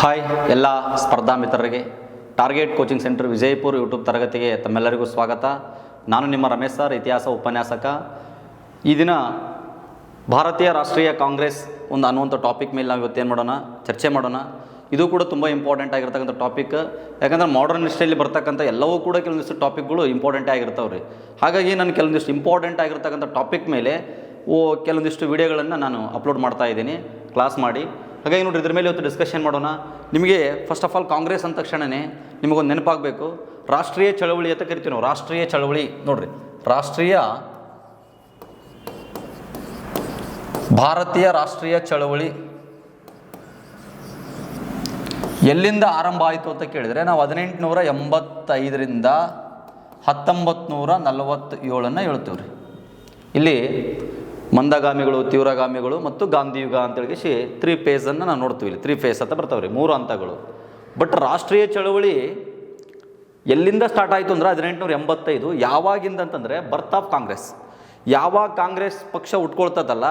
Hi ಎಲ್ಲ ಸ್ಪರ್ಧಾ ಮಿತ್ರರಿಗೆ target coaching centre Vijayapura YouTube ತರಗತಿಗೆ ತಮ್ಮೆಲ್ಲರಿಗೂ ಸ್ವಾಗತ. ನಾನು ನಿಮ್ಮ ರಮೇಶ್ ಸರ್, ಇತಿಹಾಸ ಉಪನ್ಯಾಸಕ. ಈ ದಿನ ಭಾರತೀಯ ರಾಷ್ಟ್ರೀಯ ಕಾಂಗ್ರೆಸ್ ಒಂದು ಅನ್ನುವಂಥ ಟಾಪಿಕ್ ಮೇಲೆ ನಾವು ಇವತ್ತೇನು ಮಾಡೋಣ? ಚರ್ಚೆ ಮಾಡೋಣ. ಇದು ಕೂಡ ತುಂಬ ಇಂಪಾರ್ಟೆಂಟ್ ಆಗಿರ್ತಕ್ಕಂಥ ಟಾಪಿಕ್ ಯಾಕಂದ್ರೆ ಮಾಡರ್ನ್ ಹಿಸ್ಟ್ರಿಯಲ್ಲಿ ಬರ್ತಕ್ಕಂಥ ಎಲ್ಲವೂ ಕೂಡ ಕೆಲವೊಂದಿಷ್ಟು ಟಾಪಿಕ್ಗಳು ಇಂಪಾರ್ಟೆಂಟ್ ಆಗಿರ್ತಾವೆ ರೀ ಹಾಗಾಗಿ ನಾನು ಕೆಲವೊಂದಿಷ್ಟು ಇಂಪಾರ್ಟೆಂಟ್ ಆಗಿರ್ತಕ್ಕಂಥ ಟಾಪಿಕ್ ಮೇಲೆ ಓ, ಕೆಲವೊಂದಿಷ್ಟು ವಿಡಿಯೋಗಳನ್ನು ನಾನು ಅಪ್ಲೋಡ್ ಮಾಡ್ತಾ ಇದ್ದೀನಿ. ಕ್ಲಾಸ್ ಮಾಡಿ. ಹಾಗಾಗಿ ನೋಡಿರಿ, ಇದ್ರ ಮೇಲೆ ಇವತ್ತು ಡಿಸ್ಕಷನ್ ಮಾಡೋಣ. ನಿಮಗೆ ಫಸ್ಟ್ ಆಫ್ ಆಲ್ ಕಾಂಗ್ರೆಸ್ ಅಂದ ತಕ್ಷಣವೇ ನಿಮಗೊಂದು ನೆನಪಾಗಬೇಕು. ರಾಷ್ಟ್ರೀಯ ಚಳವಳಿ ಅಂತ ಕರಿತೀವಿ ನಾವು, ರಾಷ್ಟ್ರೀಯ ಚಳವಳಿ. ನೋಡಿರಿ, ರಾಷ್ಟ್ರೀಯ ಭಾರತೀಯ ರಾಷ್ಟ್ರೀಯ ಚಳವಳಿ ಎಲ್ಲಿಂದ ಆರಂಭ ಆಯಿತು ಅಂತ ಕೇಳಿದರೆ ನಾವು ಹದಿನೆಂಟುನೂರ ಎಂಬತ್ತೈದರಿಂದ ಹತ್ತೊಂಬತ್ತು ನೂರ ನಲವತ್ತೇಳನ್ನು ಹೇಳ್ತೀವಿ ಇಲ್ಲಿ ಮಂದಗಾಮಿಗಳು, ತೀವ್ರಗಾಮಿಗಳು ಮತ್ತು ಗಾಂಧಿಯುಗ ಅಂತೇಳಿ ತ್ರೀ ಫೇಸನ್ನು ನಾವು ನೋಡ್ತೀವಿ ಇಲ್ಲಿ. ತ್ರೀ ಫೇಸ್ ಅಂತ ಬರ್ತಾವೆ ರೀ ಮೂರು ಹಂತಗಳು. ಬಟ್ ರಾಷ್ಟ್ರೀಯ ಚಳವಳಿ ಎಲ್ಲಿಂದ ಸ್ಟಾರ್ಟ್ ಆಯಿತು ಅಂದ್ರೆ ಹದಿನೆಂಟುನೂರ ಎಂಬತ್ತೈದು ಯಾವಾಗಿಂದ ಅಂತಂದರೆ ಬರ್ತ್ ಆಫ್ ಕಾಂಗ್ರೆಸ್. ಯಾವಾಗ ಕಾಂಗ್ರೆಸ್ ಪಕ್ಷ ಉಟ್ಕೊಳ್ತದಲ್ಲ,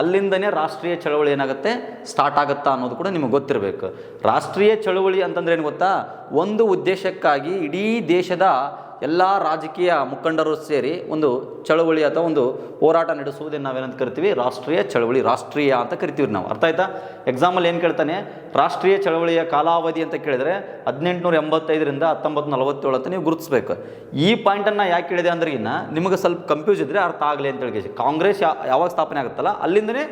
ಅಲ್ಲಿಂದನೇ ರಾಷ್ಟ್ರೀಯ ಚಳವಳಿ ಏನಾಗುತ್ತೆ? ಸ್ಟಾರ್ಟ್ ಆಗುತ್ತಾ ಅನ್ನೋದು ಕೂಡ ನಿಮಗೆ ಗೊತ್ತಿರಬೇಕು. ರಾಷ್ಟ್ರೀಯ ಚಳವಳಿ ಅಂತಂದ್ರೆ ಏನು ಗೊತ್ತಾ? ಒಂದು ಉದ್ದೇಶಕ್ಕಾಗಿ ಇಡೀ ದೇಶದ ಎಲ್ಲ ರಾಜಕೀಯ ಮುಖಂಡರು ಸೇರಿ ಒಂದು ಚಳವಳಿ ಅಥವಾ ಒಂದು ಹೋರಾಟ ನಡೆಸುವುದನ್ನು ನಾವೇನಂತ ಕರಿತೀವಿ? ರಾಷ್ಟ್ರೀಯ ಚಳವಳಿ, ರಾಷ್ಟ್ರೀಯ ಅಂತ ಕರಿತೀವಿ ನಾವು. ಅರ್ಥ ಆಯ್ತಾ? ಎಕ್ಸಾಮಲ್ಲಿ ಏನು ಕೇಳ್ತಾನೆ? ರಾಷ್ಟ್ರೀಯ ಚಳವಳಿಯ ಕಾಲಾವಧಿ ಅಂತ ಕೇಳಿದರೆ ಹದಿನೆಂಟುನೂರ ಎಂಬತ್ತೈದರಿಂದ ಹತ್ತೊಂಬತ್ತು ನಲವತ್ತೇಳು ಅಂತ ನೀವು ಗುರುತಿಸ್ಬೇಕು. ಈ ಪಾಯಿಂಟನ್ನು ಯಾಕೆ ಕೇಳಿದೆ ಅಂದ್ರೆ ಇನ್ನು ನಿಮಗೆ ಸ್ವಲ್ಪ ಕನ್ಫ್ಯೂಸ್ ಇದ್ದರೆ ಅರ್ಥ ಆಗಲಿ ಅಂತ ಹೇಳಿ ಕಾಂಗ್ರೆಸ್ ಯಾವಾಗ ಸ್ಥಾಪನೆ ಆಗುತ್ತಲ್ಲ? ಅಲ್ಲಿಂದನೇ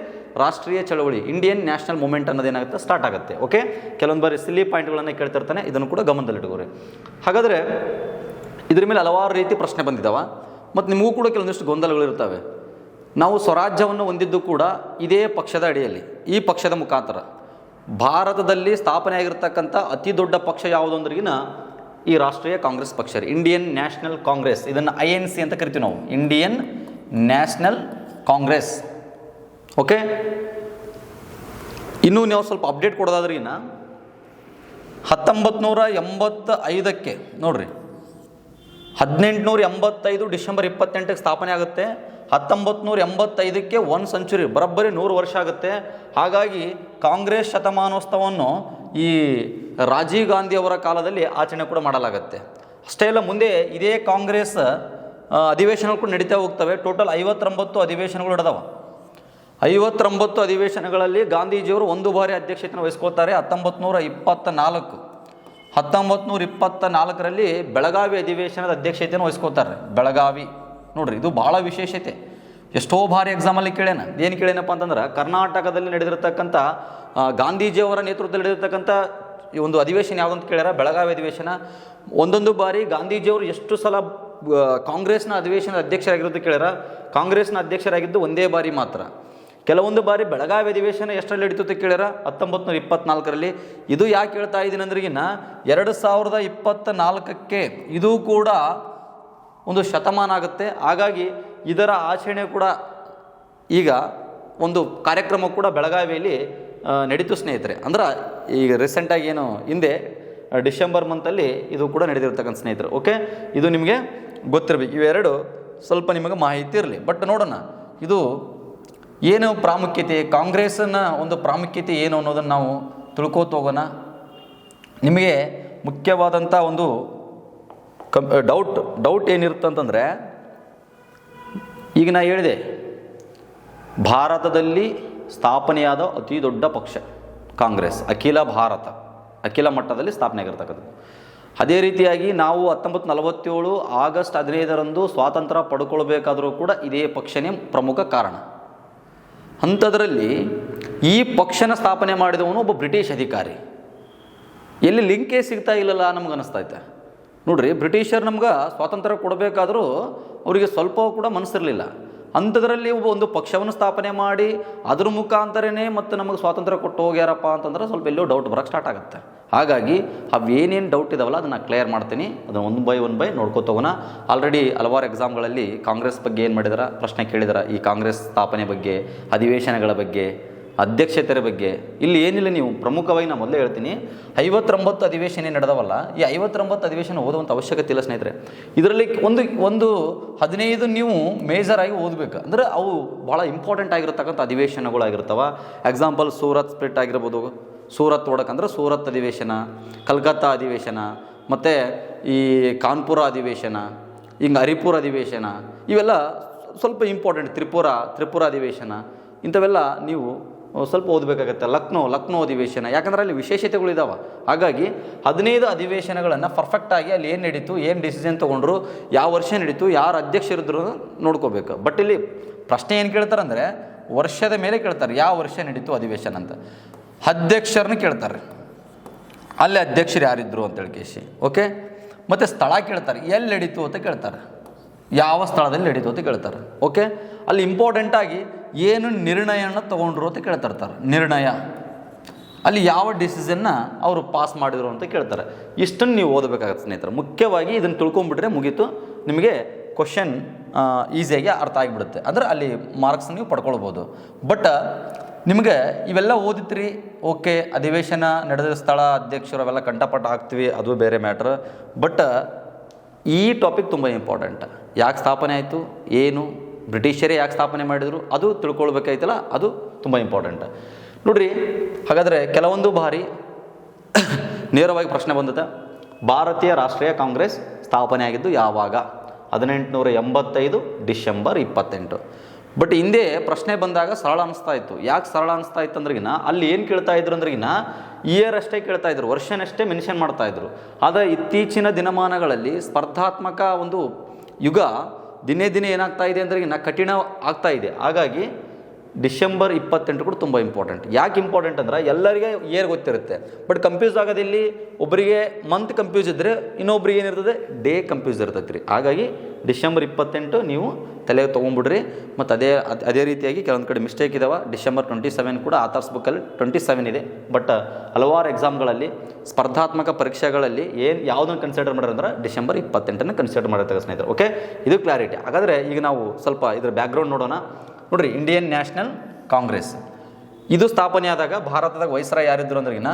ರಾಷ್ಟ್ರೀಯ ಚಳವಳಿ ಇಂಡಿಯನ್ ನ್ಯಾಷನಲ್ ಮೂಮೆಂಟ್ ಅನ್ನೋದೇನಾಗುತ್ತೆ ಸ್ಟಾರ್ಟ್ ಆಗುತ್ತೆ. ಓಕೆ ಕೆಲವೊಂದು ಬಾರಿ ಸಿಲ್ಲಿ ಪಾಯಿಂಟ್ಗಳನ್ನು ಕೇಳ್ತಿರ್ತಾನೆ ಇದನ್ನು ಕೂಡ ಗಮನದಲ್ಲಿಟ್ಕೋರಿ ಹಾಗಾದರೆ ಇದ್ರ ಮೇಲೆ ಹಲವಾರು ರೀತಿ ಪ್ರಶ್ನೆ ಬಂದಿದ್ದಾವ ಮತ್ತು ನಿಮಗೂ ಕೂಡ ಕೆಲವೊಂದಿಷ್ಟು ಗೊಂದಲಗಳಿರ್ತವೆ ನಾವು ಸ್ವರಾಜ್ಯವನ್ನು ಹೊಂದಿದ್ದು ಕೂಡ ಇದೇ ಪಕ್ಷದ ಅಡಿಯಲ್ಲಿ, ಈ ಪಕ್ಷದ ಮುಖಾಂತರ. ಭಾರತದಲ್ಲಿ ಸ್ಥಾಪನೆ ಆಗಿರ್ತಕ್ಕಂಥ ಅತಿ ದೊಡ್ಡ ಪಕ್ಷ ಯಾವುದು ಅಂದ್ರಿಗಿನ ಈ ರಾಷ್ಟ್ರೀಯ ಕಾಂಗ್ರೆಸ್ ಪಕ್ಷ ರೀ. ಇಂಡಿಯನ್ ನ್ಯಾಷನಲ್ ಕಾಂಗ್ರೆಸ್ ಇದನ್ನು ಐ ಎನ್ ಸಿ ಅಂತ ಕರಿತೀವಿ ನಾವು. ಇಂಡಿಯನ್ ನ್ಯಾಷನಲ್ ಕಾಂಗ್ರೆಸ್ ಓಕೆ ಇನ್ನೂ ನೀವು ಸ್ವಲ್ಪ ಅಪ್ಡೇಟ್ ಕೊಡೋದಾದ್ರಿಗಿನ ಹತ್ತೊಂಬತ್ತು ನೂರ ಎಂಬತ್ತ ಐದಕ್ಕೆ ನೋಡ್ರಿ. ಹದಿನೆಂಟುನೂರ ಎಂಬತ್ತೈದು ಡಿಸೆಂಬರ್ ಇಪ್ಪತ್ತೆಂಟಕ್ಕೆ ಸ್ಥಾಪನೆ ಆಗುತ್ತೆ. ಹತ್ತೊಂಬತ್ತು ನೂರ ಎಂಬತ್ತೈದಕ್ಕೆ ಒನ್ ಸೆಂಚುರಿ, ಬರೋಬ್ಬರಿ ನೂರು ವರ್ಷ ಆಗುತ್ತೆ. ಹಾಗಾಗಿ ಕಾಂಗ್ರೆಸ್ ಶತಮಾನೋತ್ಸವವನ್ನು ಈ ರಾಜೀವ್ ಗಾಂಧಿ ಅವರ ಕಾಲದಲ್ಲಿ ಆಚರಣೆ ಕೂಡ ಮಾಡಲಾಗುತ್ತೆ. ಅಷ್ಟೇ ಅಲ್ಲ, ಮುಂದೆ ಇದೇ ಕಾಂಗ್ರೆಸ್ ಅಧಿವೇಶನಗಳು ಕೂಡ ನಡೀತಾ ಹೋಗ್ತವೆ. ಟೋಟಲ್ ಐವತ್ತೊಂಬತ್ತು ಅಧಿವೇಶನಗಳು ನಡೆದವ. ಐವತ್ತೊಂಬತ್ತು ಅಧಿವೇಶನಗಳಲ್ಲಿ ಗಾಂಧೀಜಿಯವರು ಒಂದು ಬಾರಿ ಅಧ್ಯಕ್ಷತೆಯನ್ನು ವಹಿಸ್ಕೋತಾರೆ ಹತ್ತೊಂಬತ್ತು ನೂರ ಇಪ್ಪತ್ತ ನಾಲ್ಕು ಹತ್ತೊಂಬತ್ತು ನೂರ ಇಪ್ಪತ್ತ ನಾಲ್ಕರಲ್ಲಿ ಬೆಳಗಾವಿ ಅಧಿವೇಶನದ ಅಧ್ಯಕ್ಷತೆಯನ್ನು ವಹಿಸ್ಕೋತಾರೆ ಬೆಳಗಾವಿ. ನೋಡ್ರಿ, ಇದು ಭಾಳ ವಿಶೇಷತೆ. ಎಷ್ಟೋ ಬಾರಿ ಎಕ್ಸಾಮಲ್ಲಿ ಕೇಳೇನ ಏನು ಕೇಳೇನಪ್ಪ ಅಂತಂದ್ರೆ, ಕರ್ನಾಟಕದಲ್ಲಿ ನಡೆದಿರತಕ್ಕಂಥ ಗಾಂಧೀಜಿಯವರ ನೇತೃತ್ವದಲ್ಲಿ ನಡೆದಿರ್ತಕ್ಕಂಥ ಈ ಒಂದು ಅಧಿವೇಶನ ಯಾವುದಂತ ಕೇಳ್ಯಾರ? ಬೆಳಗಾವಿ ಅಧಿವೇಶನ. ಒಂದೊಂದು ಬಾರಿ ಗಾಂಧೀಜಿಯವರು ಎಷ್ಟು ಸಲ ಕಾಂಗ್ರೆಸ್ನ ಅಧಿವೇಶನದ ಅಧ್ಯಕ್ಷರಾಗಿರೋದು ಕೇಳ್ಯಾರ? ಕಾಂಗ್ರೆಸ್ನ ಅಧ್ಯಕ್ಷರಾಗಿದ್ದು ಒಂದೇ ಬಾರಿ ಮಾತ್ರ. ಕೆಲವೊಂದು ಬಾರಿ ಬೆಳಗಾವಿ ಅಧಿವೇಶನ ಎಷ್ಟರಲ್ಲಿ ಹಿಡಿತುತ್ತೆ ಅಂತ ಕೇಳ್ಯಾರ? ಹತ್ತೊಂಬತ್ತು ನೂರ ಇಪ್ಪತ್ನಾಲ್ಕರಲ್ಲಿ. ಇದು ಯಾಕೆ ಹೇಳ್ತಾ ಇದ್ದೀನಿ ಅಂದ್ರಿಗಿನ ಎರಡು ಸಾವಿರದ ಇಪ್ಪತ್ತ ನಾಲ್ಕಕ್ಕೆ ಇದು ಕೂಡ ಒಂದು ಶತಮಾನ ಆಗುತ್ತೆ. ಹಾಗಾಗಿ ಇದರ ಆಚರಣೆ ಕೂಡ ಈಗ ಒಂದು ಕಾರ್ಯಕ್ರಮ ಕೂಡ ಬೆಳಗಾವಿಯಲ್ಲಿ ನಡೀತು ಸ್ನೇಹಿತರೆ. ಅಂದ್ರೆ ಈಗ ರೀಸೆಂಟಾಗಿ ಏನು ಹಿಂದೆ ಡಿಸೆಂಬರ್ ಮಂತಲ್ಲಿ ಇದು ಕೂಡ ನಡೆದಿರ್ತಕ್ಕಂಥ ಸ್ನೇಹಿತರು. ಓಕೆ? ಇದು ನಿಮಗೆ ಗೊತ್ತಿರಬೇಕು. ಇವೆರಡು ಸ್ವಲ್ಪ ನಿಮಗೆ ಮಾಹಿತಿ ಇರಲಿ. ಬಟ್ ನೋಡೋಣ. ಇದು ಏನು ಪ್ರಾಮುಖ್ಯತೆ ಕಾಂಗ್ರೆಸ್ನ ಒಂದು ಪ್ರಾಮುಖ್ಯತೆ ಏನು ಅನ್ನೋದನ್ನು ನಾವು ತಿಳ್ಕೋತ ಹೋಗೋಣ. ನಿಮಗೆ ಮುಖ್ಯವಾದಂಥ ಒಂದು ಕಂ ಡೌಟ್ ಡೌಟ್ ಏನಿರುತ್ತೆ ಅಂತಂದರೆ, ಈಗ ನಾ ಹೇಳಿದೆ, ಭಾರತದಲ್ಲಿ ಸ್ಥಾಪನೆಯಾದ ಅತಿ ದೊಡ್ಡ ಪಕ್ಷ ಕಾಂಗ್ರೆಸ್, ಅಖಿಲ ಭಾರತ, ಅಖಿಲ ಮಟ್ಟದಲ್ಲಿ ಸ್ಥಾಪನೆ ಆಗಿರ್ತಕ್ಕಂಥದ್ದು ಅದೇ ರೀತಿಯಾಗಿ ನಾವು ಹತ್ತೊಂಬತ್ತು ನಲವತ್ತೇಳು ಆಗಸ್ಟ್ ಹದಿನೈದರಂದು ಸ್ವಾತಂತ್ರ್ಯ ಪಡ್ಕೊಳ್ಬೇಕಾದರೂ ಕೂಡ ಇದೇ ಪಕ್ಷನೇ ಪ್ರಮುಖ ಕಾರಣ. ಅಂಥದ್ರಲ್ಲಿ ಈ ಪಕ್ಷನ ಸ್ಥಾಪನೆ ಮಾಡಿದವನು ಒಬ್ಬ ಬ್ರಿಟಿಷ್ ಅಧಿಕಾರಿ. ಎಲ್ಲಿ ಲಿಂಕೇ ಸಿಗ್ತಾ ಇಲ್ಲಲ್ಲ ನಮ್ಗೆ ಅನಿಸ್ತೈತೆ ನೋಡ್ರಿ, ಬ್ರಿಟಿಷರು ನಮ್ಗೆ ಸ್ವಾತಂತ್ರ್ಯ ಕೊಡಬೇಕಾದರೂ ಅವರಿಗೆ ಸ್ವಲ್ಪ ಕೂಡ ಮನಸ್ಸಿರಲಿಲ್ಲ. ಅಂಥದ್ರಲ್ಲಿ ಒಬ್ಬ ಒಂದು ಪಕ್ಷವನ್ನು ಸ್ಥಾಪನೆ ಮಾಡಿ ಅದ್ರ ಮುಖಾಂತರನೇ ಮತ್ತು ನಮಗೆ ಸ್ವಾತಂತ್ರ್ಯ ಕೊಟ್ಟು ಹೋಗ್ಯಾರಪ್ಪ ಅಂತಂದ್ರೆ ಸ್ವಲ್ಪ ಎಲ್ಲೋ ಡೌಟ್ ಬರೋಕ್ಕೆ ಸ್ಟಾರ್ಟ್ ಆಗುತ್ತೆ. ಹಾಗಾಗಿ ಅವೇನೇನು ಡೌಟ್ ಇದಾವಲ್ಲ ಅದನ್ನು ಕ್ಲಿಯರ್ ಮಾಡ್ತೀನಿ. ಅದನ್ನು ಒನ್ ಬೈ ಒನ್ ಬೈ ಹೋಗೋಣ ಆಲ್ರೆಡಿ ಹಲವಾರು ಎಕ್ಸಾಮ್ಗಳಲ್ಲಿ ಕಾಂಗ್ರೆಸ್ ಬಗ್ಗೆ ಏನು ಮಾಡಿದಾರ? ಪ್ರಶ್ನೆ ಕೇಳಿದಾರ. ಈ ಕಾಂಗ್ರೆಸ್ ಸ್ಥಾಪನೆ ಬಗ್ಗೆ, ಅಧಿವೇಶನಗಳ ಬಗ್ಗೆ ಅಧ್ಯಕ್ಷತೆಯ ಬಗ್ಗೆ. ಇಲ್ಲಿ ಏನಿಲ್ಲ ನೀವು, ಪ್ರಮುಖವಾಗಿ ನಾನು ಮೊದಲೇ ಹೇಳ್ತೀನಿ. ಐವತ್ತೊಂಬತ್ತು ಅಧಿವೇಶನ ನಡೆದವಲ್ಲ, ಈ ಐವತ್ತೊಂಬತ್ತು ಅಧಿವೇಶನ ಓದುವಂಥ ಅವಶ್ಯಕತೆ ಇಲ್ಲ ಸ್ನೇಹಿತರೆ. ಇದರಲ್ಲಿ ಒಂದು ಒಂದು ಹದಿನೈದು ನೀವು ಮೇಜರ್ ಆಗಿ ಓದಬೇಕು. ಅಂದರೆ ಅವು ಭಾಳ ಇಂಪಾರ್ಟೆಂಟ್ ಆಗಿರತಕ್ಕಂಥ ಅಧಿವೇಶನಗಳಾಗಿರ್ತವೆ. ಎಕ್ಸಾಂಪಲ್ ಸೂರತ್ ಸ್ಪ್ಲಿಟ್ ಆಗಿರ್ಬೋದು ಸೂರತ್ ಓಡಕಂದ್ರೆ ಸೂರತ್ ಅಧಿವೇಶನ, ಕಲ್ಕತ್ತಾ ಅಧಿವೇಶನ, ಮತ್ತು ಈ ಕಾನ್ಪುರ ಅಧಿವೇಶನ, ಹಿಂಗೆ ಹರಿಪುರ ಅಧಿವೇಶನ, ಇವೆಲ್ಲ ಸ್ವಲ್ಪ ಇಂಪಾರ್ಟೆಂಟ್ ತ್ರಿಪುರ ತ್ರಿಪುರ ಅಧಿವೇಶನ, ಇಂಥವೆಲ್ಲ ನೀವು ಸ್ವಲ್ಪ ಓದಬೇಕಾಗತ್ತೆ. ಲಕ್ನೋ ಲಕ್ನೋ ಅಧಿವೇಶನ. ಯಾಕಂದ್ರೆ ಅಲ್ಲಿ ವಿಶೇಷತೆಗಳಿದ್ದಾವೆ ಹಾಗಾಗಿ ಹದಿನೈದು ಅಧಿವೇಶನಗಳನ್ನು ಪರ್ಫೆಕ್ಟಾಗಿ ಅಲ್ಲಿ ಏನು ನಡೀತು, ಏನು ಡಿಸಿಷನ್ ತೊಗೊಂಡ್ರು, ಯಾವ ವರ್ಷ ನಡೀತು, ಯಾರು ಅಧ್ಯಕ್ಷರಿದ್ರು ನೋಡ್ಕೋಬೇಕು. ಬಟ್ ಇಲ್ಲಿ ಪ್ರಶ್ನೆ ಏನು ಕೇಳ್ತಾರಂದರೆ, ವರ್ಷದ ಮೇಲೆ ಕೇಳ್ತಾರೆ, ಯಾವ ವರ್ಷ ನಡೀತು ಅಧಿವೇಶನ ಅಂತ. ಅಧ್ಯಕ್ಷರನ್ನ ಕೇಳ್ತಾರೆ. ಅಲ್ಲಿ ಅಧ್ಯಕ್ಷರು ಯಾರಿದ್ರು ಅಂತೇಳಿ ಕೇಸಿ ಓಕೆ ಮತ್ತು ಸ್ಥಳ ಕೇಳ್ತಾರೆ, ಎಲ್ಲಿ ನಡೀತು ಅಂತ ಕೇಳ್ತಾರೆ. ಯಾವ ಸ್ಥಳದಲ್ಲಿ ನಡೀತು ಅಂತ ಕೇಳ್ತಾರೆ ಓಕೆ ಅಲ್ಲಿ ಇಂಪಾರ್ಟೆಂಟಾಗಿ ಏನು ನಿರ್ಣಯನ ತೊಗೊಂಡ್ರು ಅಂತ ಕೇಳ್ತಿರ್ತಾರೆ, ನಿರ್ಣಯ. ಅಲ್ಲಿ ಯಾವ ಡಿಸಿಷನ್ನ ಅವರು ಪಾಸ್ ಮಾಡಿದ್ರು ಅಂತ ಕೇಳ್ತಾರೆ. ಇಷ್ಟನ್ನು ನೀವು ಓದಬೇಕಾಗತ್ತೆ ಸ್ನೇಹಿತರೆ. ಮುಖ್ಯವಾಗಿ ಇದನ್ನು ತಿಳ್ಕೊಂಬಿಟ್ರೆ ಮುಗೀತು. ನಿಮಗೆ ಕ್ವಶನ್ ಈಸಿಯಾಗಿ ಅರ್ಥ ಆಗಿಬಿಡುತ್ತೆ. ಅಂದರೆ ಅಲ್ಲಿ ಮಾರ್ಕ್ಸ್ ನೀವು ಪಡ್ಕೊಳ್ಬೋದು. ಬಟ್ ನಿಮಗೆ ಇವೆಲ್ಲ ಓದಿತ್ರಿ ಓಕೆ, ಅಧಿವೇಶನ ನಡೆದ ಸ್ಥಳ ಅಧ್ಯಕ್ಷರು ಅವೆಲ್ಲ ಕಂಠಪಾಠ ಹಾಕ್ತೀವಿ, ಅದು ಬೇರೆ ಮ್ಯಾಟ್ರ್. ಬಟ್, ಈ ಟಾಪಿಕ್ ತುಂಬ ಇಂಪಾರ್ಟೆಂಟ್. ಯಾಕೆ ಸ್ಥಾಪನೆ ಆಯಿತು? ಏನು? ಬ್ರಿಟಿಷರೇ ಯಾಕೆ ಸ್ಥಾಪನೆ ಮಾಡಿದರು? ಅದು ತಿಳ್ಕೊಳ್ಬೇಕಾಯ್ತಲ್ಲ, ಅದು ತುಂಬ ಇಂಪಾರ್ಟೆಂಟ್. ನೋಡ್ರಿ, ಹಾಗಾದರೆ ಕೆಲವೊಂದು ಬಾರಿ ನೇರವಾಗಿ ಪ್ರಶ್ನೆ ಬಂದದ. ಭಾರತೀಯ ರಾಷ್ಟ್ರೀಯ ಕಾಂಗ್ರೆಸ್ ಸ್ಥಾಪನೆ ಆಗಿದ್ದು ಯಾವಾಗ? ಹದಿನೆಂಟುನೂರ ಎಂಬತ್ತೈದು ಡಿಸೆಂಬರ್ ಇಪ್ಪತ್ತೆಂಟು. ಬಟ್ ಹಿಂದೆ ಪ್ರಶ್ನೆ ಬಂದಾಗ ಸರಳ ಅನಿಸ್ತಾ ಇತ್ತು. ಯಾಕೆ ಸರಳ ಅನಿಸ್ತಾ ಇತ್ತು ಅಂದ್ರಗಿನ, ಅಲ್ಲಿ ಏನು ಕೇಳ್ತಾ ಇದ್ರು ಅಂದ್ರಗಿನ ಇಯರ್ ಅಷ್ಟೇ ಕೇಳ್ತಾ ಇದ್ರು, ವರ್ಷನಷ್ಟೇ ಮೆನ್ಷನ್ ಮಾಡ್ತಾ ಇದ್ರು. ಆದರೆ ಇತ್ತೀಚಿನ ದಿನಮಾನಗಳಲ್ಲಿ ಸ್ಪರ್ಧಾತ್ಮಕ ಒಂದು ಯುಗ ದಿನೇ ದಿನೇ ಏನಾಗ್ತಾ ಇದೆ ಅಂದ್ರಗಿನ ಕಠಿಣ ಆಗ್ತಾ ಇದೆ. ಹಾಗಾಗಿ ಡಿಸೆಂಬರ್ ಇಪ್ಪತ್ತೆಂಟು ಕೂಡ ತುಂಬ ಇಂಪಾರ್ಟೆಂಟ್ ಯಾಕೆ ಇಂಪಾರ್ಟೆಂಟ್ ಅಂದ್ರೆ ಎಲ್ಲರಿಗೆ ಇಯರ್ ಗೊತ್ತಿರುತ್ತೆ. ಬಟ್ ಕನ್ಫ್ಯೂಸ್ ಆಗೋದಿಲ್ಲಿ ಒಬ್ಬರಿಗೆ ಮಂತ್ ಕನ್ಫ್ಯೂಸ್ ಇದ್ದರೆ ಇನ್ನೊಬ್ರಿಗೆ ಏನಿರ್ತದೆ ಡೇ ಕನ್ಫ್ಯೂಸ್ ಇರ್ತೈತೆ ರೀ ಹಾಗಾಗಿ ಡಿಸೆಂಬರ್ ಇಪ್ಪತ್ತೆಂಟು ನೀವು ತಲೆಗೆ ತೊಗೊಂಡ್ಬಿಡ್ರಿ ಮತ್ತು ಅದೇ, ಅದ್- ರೀತಿಯಾಗಿ ಕೆಲವೊಂದು ಕಡೆ ಮಿಸ್ಟೇಕ್ ಇದಾವೆ. ಡಿಸೆಂಬರ್ ಟ್ವೆಂಟಿ ಸೆವೆನ್ ಕೂಡ ಆಥರ್ಸ್ ಬುಕ್ಕಲ್ಲಿ ಟ್ವೆಂಟಿ ಸೆವೆನ್ ಇದೆ ಬಟ್ ಹಲವಾರು ಎಕ್ಸಾಮ್ಗಳಲ್ಲಿ ಸ್ಪರ್ಧಾತ್ಮಕ ಪರೀಕ್ಷೆಗಳಲ್ಲಿ ಏನು ಯಾವುದನ್ನು ಕನ್ಸಿಡರ್ ಮಾಡ್ಯಾರ ಅಂದ್ರೆ ಡಿಸೆಂಬರ್ ಇಪ್ಪತ್ತೆಂಟನ್ನು ಕನ್ಸಿಡರ್ ಮಾಡಿರ್ತಾರೆ ಸ್ನೇಹಿತರೆ ಓಕೆ ಇದು ಕ್ಲಾರಿಟಿ ಹಾಗಾದರೆ ಈಗ ನಾವು ಸ್ವಲ್ಪ ಇದ್ರ ಬ್ಯಾಕ್ಗ್ರೌಂಡ್ ನೋಡೋಣ. ನೋಡ್ರಿ ಇಂಡಿಯನ್ ನ್ಯಾಷನಲ್ ಕಾಂಗ್ರೆಸ್ ಇದು ಸ್ಥಾಪನೆ ಆದಾಗ ಭಾರತದಾಗ ವಯಸ್ಸರ ಯಾರಿದ್ರು ಅಂದ್ರಿಗಿನ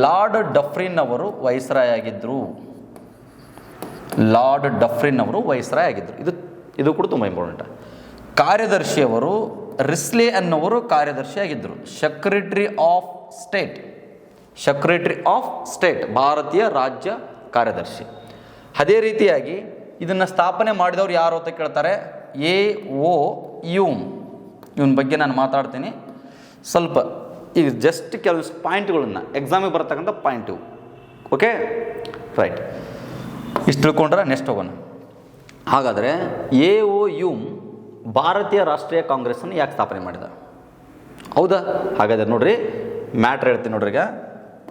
ಲಾರ್ಡ್ ಡಫ್ರಿನ್ ಅವರು ವೈಸ್ರಾಯ್ ಆಗಿದ್ದರು ಲಾರ್ಡ್ ಡಫ್ರಿನ್ ಅವರು ವೈಸ್ರಾಯ್ ಆಗಿದ್ದರು ಇದು ಇದು ಕೂಡ ತುಂಬ ಇಂಪಾರ್ಟೆಂಟ್ ಕಾರ್ಯದರ್ಶಿಯವರು, ರಿಸ್ಲೆ ಅನ್ನೋರು ಕಾರ್ಯದರ್ಶಿ ಆಗಿದ್ದರು secretary of state. Secretary of state, ಭಾರತೀಯ ರಾಜ್ಯ ಕಾರ್ಯದರ್ಶಿ. ಅದೇ ರೀತಿಯಾಗಿ ಇದನ್ನು ಸ್ಥಾಪನೆ ಮಾಡಿದವರು ಯಾರು ಅಂತ ಕೇಳ್ತಾರೆ? A O Hume. ಇವನ ಬಗ್ಗೆ ನಾನು ಮಾತಾಡ್ತೀನಿ. ಸ್ವಲ್ಪ, ಈಗ ಜಸ್ಟ್ ಕೆಲವು ಪಾಯಿಂಟ್ಗಳನ್ನು ಎಕ್ಸಾಮಿಗೆ ಬರ್ತಕ್ಕಂಥ ಪಾಯಿಂಟ್ ಓಕೆ ರೈಟ್ ಇಷ್ಟು ತಿಳ್ಕೊಂಡ್ರೆ ನೆಕ್ಸ್ಟ್ ಹೋಗೋಣ. ಹಾಗಾದರೆ ಎ ಓ ಯು ಭಾರತೀಯ ರಾಷ್ಟ್ರೀಯ ಕಾಂಗ್ರೆಸ್ಸನ್ನು ಯಾಕೆ ಸ್ಥಾಪನೆ ಮಾಡಿದ? ಹೌದಾ? ಹಾಗಾದ್ರೆ ನೋಡ್ರಿ, ಮ್ಯಾಟ್ರ್ ಹೇಳ್ತೀನಿ ನೋಡ್ರಿ ಈಗ.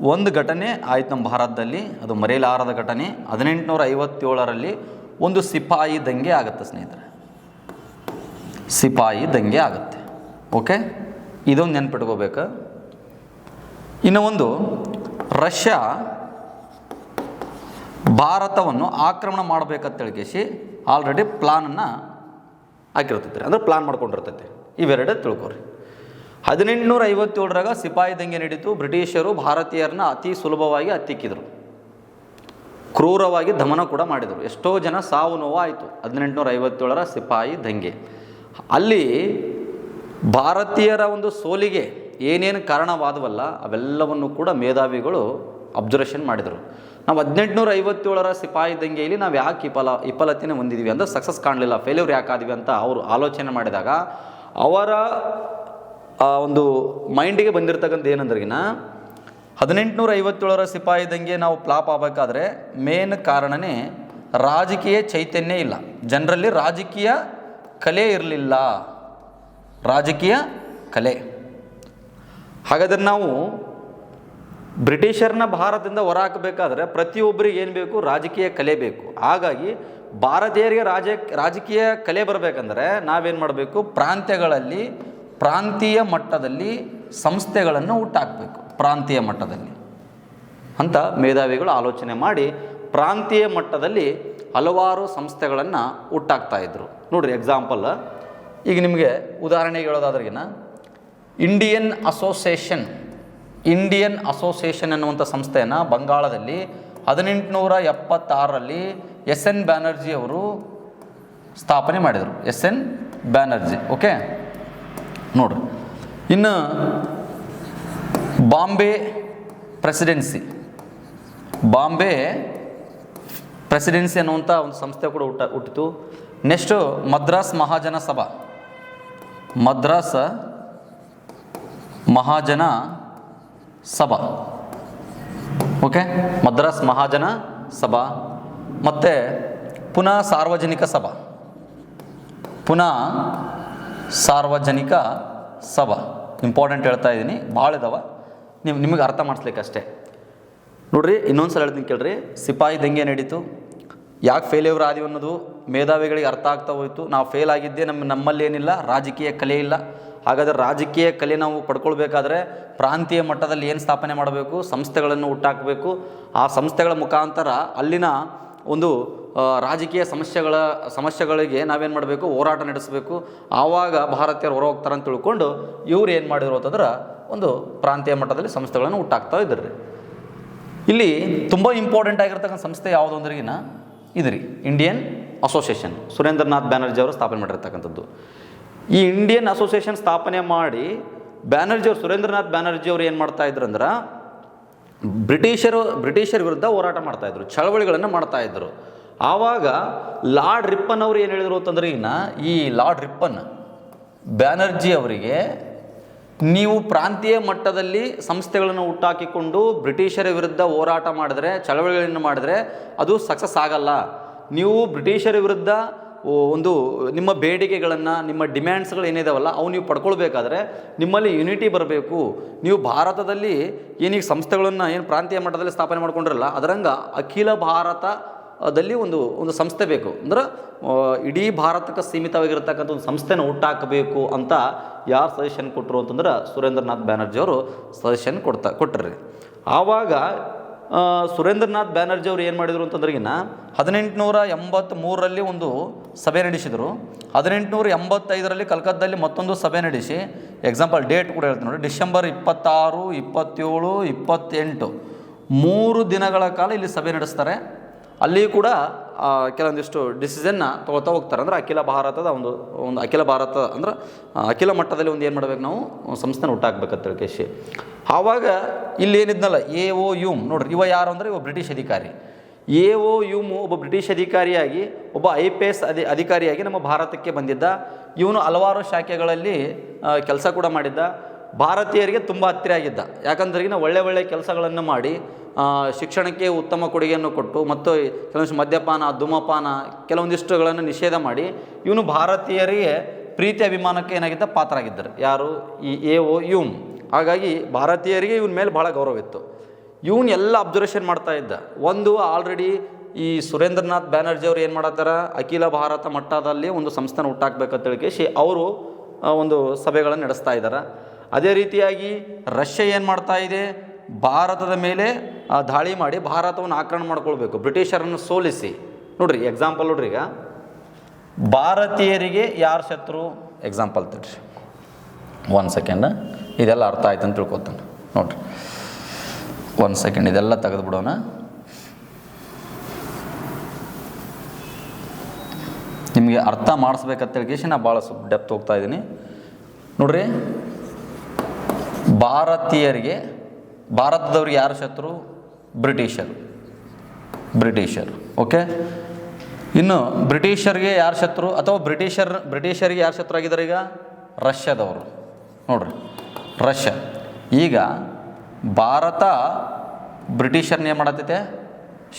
ಒಂದು ಘಟನೆ ಆಯ್ತು ನಮ್ಮ ಭಾರತದಲ್ಲಿ, ಅದು ಮರೆಯಲಾರದ ಘಟನೆ. ಹದಿನೆಂಟುನೂರ ಐವತ್ತೇಳರಲ್ಲಿ ಒಂದು ಸಿಪಾಯಿ ದಂಗೆ ಆಗುತ್ತೆ ಸ್ನೇಹಿತರೆ. ಸಿಪಾಯಿ ದಂಗೆ ಆಗುತ್ತೆ. ಓಕೆ? ಇದೊಂದು ನೆನ್ಪಿಟ್ಕೋಬೇಕು. ಇನ್ನು ಒಂದು ರಷ್ಯಾ ಭಾರತವನ್ನು ಆಕ್ರಮಣ ಮಾಡ್ಬೇಕಂತ ತಿಳ್ಕೇಸಿ ಆಲ್ರೆಡಿ ಪ್ಲಾನನ್ನು ಹಾಕಿರ್ತೈತೆ ಅಂದ್ರೆ ಪ್ಲಾನ್ ಮಾಡ್ಕೊಂಡಿರ್ತೈತೆ. ಇವೆರಡು ತಿಳ್ಕೊರಿ. ಹದಿನೆಂಟುನೂರ ಐವತ್ತೇಳರಾಗ ಸಿಪಾಯಿ ದಂಗೆ ನಡೀತು. ಬ್ರಿಟಿಷರು ಭಾರತೀಯರನ್ನ ಅತಿ ಸುಲಭವಾಗಿ ಹತ್ತಿಕ್ಕಿದ್ರು ಕ್ರೂರವಾಗಿ ದಮನ ಕೂಡ ಮಾಡಿದರು. ಎಷ್ಟೋ ಜನ ಸಾವು ನೋವು ಆಯಿತು ಹದಿನೆಂಟುನೂರ ಐವತ್ತೇಳರ ಸಿಪಾಯಿ ದಂಗೆ. ಅಲ್ಲಿ ಭಾರತೀಯರ ಒಂದು ಸೋಲಿಗೆ ಏನೇನು ಕಾರಣವಾದವಲ್ಲ, ಅವೆಲ್ಲವನ್ನು ಕೂಡ ಮೇಧಾವಿಗಳು ಅಬ್ಸರ್ವೇಷನ್ ಮಾಡಿದರು. ನಾವು ಹದಿನೆಂಟುನೂರ ಐವತ್ತೇಳರ ಸಿಪಾಯಿ ದಂಗೆಯಲ್ಲಿ ನಾವು ಯಾಕೆ ವಿಫಲ ವಿಫಲತೆನೇ ಹೊಂದಿದ್ದೀವಿ ಅಂದರೆ ಸಕ್ಸಸ್ ಕಾಣಲಿಲ್ಲ. ಫೇಲ್ಯೂರ್ ಯಾಕೆ ಆದ್ವಿ ಅಂತ ಅವರು ಆಲೋಚನೆ ಮಾಡಿದಾಗ ಅವರ ಒಂದು ಮೈಂಡಿಗೆ ಬಂದಿರತಕ್ಕಂಥ ಏನಂದ್ರಿಗಿನ ಹದಿನೆಂಟುನೂರ ಐವತ್ತೇಳರ ಸಿಪಾಯಿ ದಂಗೆ ನಾವು ಫ್ಲಾಪ್ ಆಗಬೇಕಾದ್ರೆ ಮೇನ್ ಕಾರಣನೇ ರಾಜಕೀಯ ಚೈತನ್ಯ ಇಲ್ಲ. ಜನರಲ್ಲಿ ರಾಜಕೀಯ ಕಲೆ ಇರಲಿಲ್ಲ. ರಾಜಕೀಯ ಕಲೆ. ಹಾಗಾದರೆ ನಾವು ಬ್ರಿಟಿಷರ್ನ ಭಾರತದಿಂದ ಹೊರಹಾಕಬೇಕಾದ್ರೆ ಪ್ರತಿಯೊಬ್ಬರಿಗೆ ಏನು ಬೇಕು? ರಾಜಕೀಯ ಕಲೆ ಬೇಕು. ಹಾಗಾಗಿ ಭಾರತೀಯರಿಗೆ ರಾಜ, ರಾಜಕೀಯ ಕಲೆ ಬರಬೇಕಂದ್ರೆ ನಾವೇನು ಮಾಡಬೇಕು? ಪ್ರಾಂತ್ಯಗಳಲ್ಲಿ, ಪ್ರಾಂತೀಯ ಮಟ್ಟದಲ್ಲಿ ಸಂಸ್ಥೆಗಳನ್ನು ಹುಟ್ಟಾಕಬೇಕು. ಪ್ರಾಂತೀಯ ಮಟ್ಟದಲ್ಲಿ. ಅಂತ ಮೇಧಾವಿಗಳು ಆಲೋಚನೆ ಮಾಡಿ ಪ್ರಾಂತೀಯ ಮಟ್ಟದಲ್ಲಿ ಹಲವಾರು ಸಂಸ್ಥೆಗಳನ್ನು ಹುಟ್ಟಾಕ್ತಾ ಇದ್ರು. ನೋಡಿರಿ ಎಕ್ಸಾಂಪಲ್ ಈಗ ನಿಮಗೆ ಉದಾಹರಣೆಗೆ ಹೇಳೋದಾದ್ರಿಗಿನ ಇಂಡಿಯನ್ ಅಸೋಸಿಯೇಷನ್ ಇಂಡಿಯನ್ ಅಸೋಸಿಯೇಷನ್ ಎನ್ನುವಂಥ ಸಂಸ್ಥೆಯನ್ನು ಬಂಗಾಳದಲ್ಲಿ ಹದಿನೆಂಟುನೂರ ಎಪ್ಪತ್ತಾರರಲ್ಲಿ ಎಸ್ ಎನ್ ಬ್ಯಾನರ್ಜಿ ಅವರು ಸ್ಥಾಪನೆ ಮಾಡಿದರು. ಎಸ್ ಎನ್ ಬ್ಯಾನರ್ಜಿ ಓಕೆ ನೋಡ್ರಿ. ಇನ್ನು ಬಾಂಬೆ ಪ್ರೆಸಿಡೆನ್ಸಿ ಬಾಂಬೆ ಪ್ರೆಸಿಡೆನ್ಸಿ ಅನ್ನುವಂಥ ಒಂದು ಸಂಸ್ಥೆ ಕೂಡ ಹುಟ್ಟ, ಹುಟ್ಟಿತು. ನೆಕ್ಸ್ಟು ಮದ್ರಾಸ್ ಮಹಾಜನ ಸಭಾ ಮದ್ರಾಸ್ ಮಹಾಜನ ಸಭಾ. ಓಕೆ ಮದ್ರಾಸ್ ಮಹಾಜನ ಸಭಾ. ಮತ್ತು ಪುನಃ ಸಾರ್ವಜನಿಕ ಸಭಾ. ಪುನಃ ಸಾರ್ವಜನಿಕ ಸಭಾ. ಇಂಪಾರ್ಟೆಂಟ್ ಹೇಳ್ತಾ ಇದ್ದೀನಿ. ಭಾಳ ಇದಾವ. ನೀವು ನಿಮಗೆ ಅರ್ಥ ಮಾಡಿಸ್ಲಿಕ್ಕೆ ಅಷ್ಟೇ ನೋಡ್ರಿ, ಇನ್ನೊಂದು ಸಲ ಹೇಳ್ತೀನಿ ಕೇಳ್ರಿ. ಸಿಪಾಯಿ ದಂಗೆ ನಡೀತು. ಯಾಕೆ ಫೇಲ್ಯೂರ್ ಆದಿವಿ ಅನ್ನೋದು ಮೇಧಾವಿಗಳಿಗೆ ಅರ್ಥ ಆಗ್ತಾ ಹೋಯಿತು. ನಾವು ಫೇಲ್ ಆಗಿದ್ದೆ ನಮ್ಮ ನಮ್ಮಲ್ಲಿ ಏನಿಲ್ಲ, ರಾಜಕೀಯ ಕಲೆ ಇಲ್ಲ. ಹಾಗಾದರೆ ರಾಜಕೀಯ ಕಲೆ ನಾವು ಪಡ್ಕೊಳ್ಬೇಕಾದ್ರೆ ಪ್ರಾಂತೀಯ ಮಟ್ಟದಲ್ಲಿ ಏನು ಸ್ಥಾಪನೆ ಮಾಡಬೇಕು, ಸಂಸ್ಥೆಗಳನ್ನು ಹುಟ್ಟಾಕಬೇಕು, ಆ ಸಂಸ್ಥೆಗಳ ಮುಖಾಂತರ ಅಲ್ಲಿನ ಒಂದು ರಾಜಕೀಯ ಸಮಸ್ಯೆಗಳ, ಸಮಸ್ಯೆಗಳಿಗೆ ನಾವೇನು ಮಾಡಬೇಕು, ಹೋರಾಟ ನಡೆಸಬೇಕು. ಆವಾಗ ಭಾರತೀಯರು ಹೊರ ಅಂತ ತಿಳ್ಕೊಂಡು ಇವ್ರು ಏನು ಮಾಡಿದ್ರು ಅಂತಂದ್ರೆ ಒಂದು ಪ್ರಾಂತೀಯ ಮಟ್ಟದಲ್ಲಿ ಸಂಸ್ಥೆಗಳನ್ನು ಹುಟ್ಟಾಕ್ತಾ ಇದ್ರಿ. ಇಲ್ಲಿ ತುಂಬ ಇಂಪಾರ್ಟೆಂಟ್ ಆಗಿರ್ತಕ್ಕಂಥ ಸಂಸ್ಥೆ ಯಾವುದು ಅಂದ್ರಿಗಿನ ಇದು ರೀ ಇಂಡಿಯನ್ ಅಸೋಸಿಯೇಷನ್ ಸುರೇಂದ್ರನಾಥ್ ಬ್ಯಾನರ್ಜಿ ಅವರು ಸ್ಥಾಪನೆ ಮಾಡಿರ್ತಕ್ಕಂಥದ್ದು. ಈ ಇಂಡಿಯನ್ ಅಸೋಸಿಯೇಷನ್ ಸ್ಥಾಪನೆ ಮಾಡಿ ಬ್ಯಾನರ್ಜಿ ಅವರು ಸುರೇಂದ್ರನಾಥ್ ಬ್ಯಾನರ್ಜಿ ಅವರು ಏನು ಮಾಡ್ತಾ ಇದ್ರು ಅಂದ್ರೆ ಬ್ರಿಟಿಷರು, ಬ್ರಿಟಿಷರ ವಿರುದ್ಧ ಹೋರಾಟ ಮಾಡ್ತಾ ಇದ್ರು, ಚಳವಳಿಗಳನ್ನು ಮಾಡ್ತಾ ಇದ್ರು. ಆವಾಗ ಲಾರ್ಡ್ ರಿಪ್ಪನ್ ಅವರು ಏನು ಹೇಳಿದ್ರು ಅಂತಂದ್ರೆ ಇನ್ನು ಈ ಲಾರ್ಡ್ ರಿಪ್ಪನ್ ಬ್ಯಾನರ್ಜಿ ಅವರಿಗೆ ನೀವು ಪ್ರಾಂತೀಯ ಮಟ್ಟದಲ್ಲಿ ಸಂಸ್ಥೆಗಳನ್ನು ಹುಟ್ಟಾಕಿಕೊಂಡು ಬ್ರಿಟಿಷರ ವಿರುದ್ಧ ಹೋರಾಟ ಮಾಡಿದ್ರೆ, ಚಳವಳಿಗಳನ್ನು ಮಾಡಿದ್ರೆ ಅದು ಸಕ್ಸಸ್ ಆಗಲ್ಲ. ನೀವು ಬ್ರಿಟಿಷರ ವಿರುದ್ಧ ಒಂದು ನಿಮ್ಮ ಬೇಡಿಕೆಗಳನ್ನು, ನಿಮ್ಮ ಡಿಮ್ಯಾಂಡ್ಸ್ಗಳು ಏನಿದಾವಲ್ಲ, ಅವು ನೀವು ಪಡ್ಕೊಳ್ಬೇಕಾದ್ರೆ ನಿಮ್ಮಲ್ಲಿ ಯುನಿಟಿ ಬರಬೇಕು. ನೀವು ಭಾರತದಲ್ಲಿ ಏನೀಗ ಸಂಸ್ಥೆಗಳನ್ನು, ಏನು ಪ್ರಾಂತೀಯ ಮಟ್ಟದಲ್ಲಿ ಸ್ಥಾಪನೆ ಮಾಡ್ಕೊಂಡಿರಲ್ಲ, ಅದರಂಗ ಅಖಿಲ ಭಾರತ ದಲ್ಲಿ ಒಂದು ಒಂದು ಸಂಸ್ಥೆ ಬೇಕು. ಅಂದ್ರೆ ಇಡೀ ಭಾರತಕ್ಕೆ ಸೀಮಿತವಾಗಿರ್ತಕ್ಕಂಥ ಒಂದು ಸಂಸ್ಥೆನ ಹುಟ್ಟಾಕಬೇಕು ಅಂತ ಯಾರು ಸಜೆಷನ್ ಕೊಟ್ಟರು ಅಂತಂದ್ರೆ ಸುರೇಂದ್ರನಾಥ್ ಬ್ಯಾನರ್ಜಿ ಅವರು ಸಜೆಷನ್ ಕೊಡ್ತಾ, ಕೊಟ್ಟರು. ಆವಾಗ ಸುರೇಂದ್ರನಾಥ್ ಬ್ಯಾನರ್ಜಿ ಅವರು ಏನು ಮಾಡಿದರು ಅಂತಂದ್ರಿಗಿನ ಹದಿನೆಂಟುನೂರ ಎಂಬತ್ತ್ಮೂರರಲ್ಲಿ ಒಂದು ಸಭೆ ನಡೆಸಿದರು. ಹದಿನೆಂಟುನೂರ ಎಂಬತ್ತೈದರಲ್ಲಿ ಕಲ್ಕತ್ತಾದಲ್ಲಿ ಮತ್ತೊಂದು ಸಭೆ ನಡೆಸಿ. ಎಕ್ಸಾಂಪಲ್ ಡೇಟ್ ಕೂಡ ಹೇಳ್ತೀನಿ ನೋಡಿ. ಡಿಸೆಂಬರ್ ಇಪ್ಪತ್ತಾರು, ಇಪ್ಪತ್ತೇಳು, ಇಪ್ಪತ್ತೆಂಟು. ಮೂರು ದಿನಗಳ ಕಾಲ ಇಲ್ಲಿ ಸಭೆ ನಡೆಸ್ತಾರೆ. ಅಲ್ಲಿ ಕೂಡ ಕೆಲವೊಂದಿಷ್ಟು ಡಿಸಿಷನ್ನ ತಗೋತಾ ಹೋಗ್ತಾರೆ. ಅಂದ್ರೆ ಅಖಿಲ ಭಾರತದ ಒಂದು ಒಂದು ಅಖಿಲ ಭಾರತ, ಅಂದ್ರೆ ಅಖಿಲ ಮಟ್ಟದಲ್ಲಿ ಒಂದು ಏನು ಮಾಡ್ಬೇಕು ನಾವು? ಸಂಸ್ಥೆನ ಹುಟ್ಟಾಕ್ಬೇಕಂತ ಕೇಶಿ. ಆವಾಗ ಇಲ್ಲಿ ಏನಿದ್ನಲ್ಲ, ಎ ಓ ಯುಮ್ ನೋಡ್ರಿ, ಇವ ಯಾರು ಅಂದರೆ ಇವ ಬ್ರಿಟಿಷ್ ಅಧಿಕಾರಿ. ಎ ಓ ಯುಮು ಒಬ್ಬ ಬ್ರಿಟಿಷ್ ಅಧಿಕಾರಿಯಾಗಿ, ಒಬ್ಬ ಐ ಪಿ ಎಸ್ ಅಧಿ, ಅಧಿಕಾರಿಯಾಗಿ ನಮ್ಮ ಭಾರತಕ್ಕೆ ಬಂದಿದ್ದ. ಇವನು ಹಲವಾರು ಶಾಖೆಗಳಲ್ಲಿ ಕೆಲಸ ಕೂಡ ಮಾಡಿದ್ದ. ಭಾರತೀಯರಿಗೆ ತುಂಬ ಹತ್ತಿರ ಆಗಿದ್ದ. ಯಾಕಂದ್ರೆ ಈಗಿನ ಒಳ್ಳೆ ಒಳ್ಳೆ ಕೆಲಸಗಳನ್ನು ಮಾಡಿ ಶಿಕ್ಷಣಕ್ಕೆ ಉತ್ತಮ ಕೊಡುಗೆಯನ್ನು ಕೊಟ್ಟು ಮತ್ತು ಕೆಲವೊಂದಿಷ್ಟು ಮದ್ಯಪಾನ, ಧೂಮಪಾನ ಕೆಲವೊಂದಿಷ್ಟುಗಳನ್ನು ನಿಷೇಧ ಮಾಡಿ ಇವನು ಭಾರತೀಯರಿಗೆ ಪ್ರೀತಿ ಅಭಿಮಾನಕ್ಕೆ ಏನಾಗಿದ್ದ? ಪಾತ್ರ ಆಗಿದ್ದರು ಯಾರು? ಈ ಎ ಓ ಯುಮ್ ಹಾಗಾಗಿ ಭಾರತೀಯರಿಗೆ ಇವನ ಮೇಲೆ ಭಾಳ ಗೌರವ ಇತ್ತು. ಇವನು ಎಲ್ಲ ಅಬ್ಸರ್ವೇಷನ್ ಮಾಡ್ತಾ ಇದ್ದ. ಒಂದು ಆಲ್ರೆಡಿ ಈ ಸುರೇಂದ್ರನಾಥ್ ಬ್ಯಾನರ್ಜಿ ಅವರು ಏನು ಮಾಡತ್ತಾರ? ಅಖಿಲ ಭಾರತ ಮಟ್ಟದಲ್ಲಿ ಒಂದು ಸಂಸ್ಥೆನ ಹುಟ್ಟಾಕ್ಬೇಕಂತ ಹೇಳಿಕೇಶಿ ಅವರು ಒಂದು ಸಭೆಗಳನ್ನು ನಡೆಸ್ತಾ ಇದ್ದಾರೆ ಅದೇ ರೀತಿಯಾಗಿ ರಷ್ಯಾ ಏನು ಮಾಡ್ತಾ ಇದೆ? ಭಾರತದ ಮೇಲೆ ದಾಳಿ ಮಾಡಿ ಭಾರತವನ್ನು ಆಕ್ರಮಣ ಮಾಡ್ಕೊಳ್ಬೇಕು. ಬ್ರಿಟಿಷರನ್ನು ಸೋಲಿಸಿ. ನೋಡ್ರಿ ಎಕ್ಸಾಂಪಲ್ ನೋಡ್ರಿ ಈಗ. ಭಾರತೀಯರಿಗೆ ಯಾರು ಶತ್ರು? ಎಕ್ಸಾಂಪಲ್ ತಡ್ರಿ. ಒನ್ ಸೆಕೆಂಡ್ ಇದೆಲ್ಲ ಅರ್ಥ ಆಯ್ತು ಅಂತ ತಿಳ್ಕೊತಾನೆ. ನೋಡ್ರಿ. ಒನ್ ಸೆಕೆಂಡ್ ಇದೆಲ್ಲ ತೆಗೆದು ಬಿಡೋಣ ನಿಮಗೆ ಅರ್ಥ ಮಾಡಿಸ್ಬೇಕಂತ ಹೇಳಿ ನಾ ಭಾಳ ಸ್ವಲ್ಪ ಡೆಪ್ತ್ ಹೋಗ್ತಾ ಇದ್ದೀನಿ. ನೋಡ್ರಿ. ಭಾರತೀಯರಿಗೆ ಭಾರತದವ್ರಿಗೆ ಯಾರು ಶತ್ರು? ಬ್ರಿಟಿಷರು. ಬ್ರಿಟಿಷರು, ಓಕೆ? ಇನ್ನು ಬ್ರಿಟಿಷರಿಗೆ ಯಾರು ಶತ್ರು? ಅಥವಾ ಬ್ರಿಟಿಷರ್, ಬ್ರಿಟಿಷರಿಗೆ ಯಾರು ಶತ್ರು ಆಗಿದ್ದಾರೆ ಈಗ? ರಷ್ಯಾದವರು. ನೋಡ್ರಿ, ರಷ್ಯಾ. ಈಗ ಭಾರತ ಬ್ರಿಟಿಷರ್ನ ಏನು ಮಾಡತ್ತೈತೆ?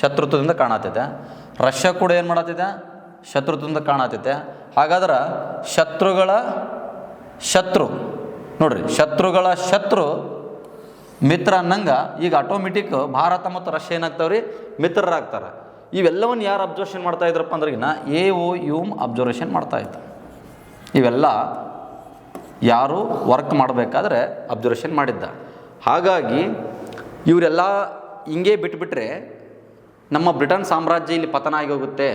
ಶತ್ರುತ್ವದಿಂದ ಕಾಣತ್ತೈತೆ. ರಷ್ಯಾ ಕೂಡ ಏನು ಮಾಡತ್ತೈತೆ? ಶತ್ರುತ್ವದಿಂದ ಕಾಣತ್ತೈತೆ. ಹಾಗಾದ್ರೆ ಶತ್ರುಗಳ ಶತ್ರು ನೋಡ್ರಿ, ಶತ್ರುಗಳ ಶತ್ರು, ಮಿತ್ರ ಅನ್ನಂಗ, ಈಗ ಆಟೋಮೆಟಿಕ್ ಭಾರತ ಮತ್ತು ರಷ್ಯಾ ಏನಾಗ್ತಾವ್ರಿ? ಮಿತ್ರರಾಗ್ತಾರೆ. ಇವೆಲ್ಲವನ್ನು ಯಾರು ಅಬ್ಸರ್ವೇಷನ್ ಮಾಡ್ತಾ ಇದ್ರಪ್ಪ ಅಂದ್ರಗಿನ ಎ ಓ ಯುಮ್ ಅಬ್ಸರ್ವೇಷನ್ ಮಾಡ್ತಾ ಇತ್ತು. ಇವೆಲ್ಲ ಯಾರು ವರ್ಕ್ ಮಾಡಬೇಕಾದ್ರೆ ಅಬ್ಸರ್ವೇಷನ್ ಮಾಡಿದ್ದ. ಹಾಗಾಗಿ ಇವರೆಲ್ಲ ಹಿಂಗೆ ಬಿಟ್ಬಿಟ್ರೆ ನಮ್ಮ ಬ್ರಿಟನ್ ಸಾಮ್ರಾಜ್ಯ ಇಲ್ಲಿ ಪತನ ಆಗಿ ಹೋಗುತ್ತೆ.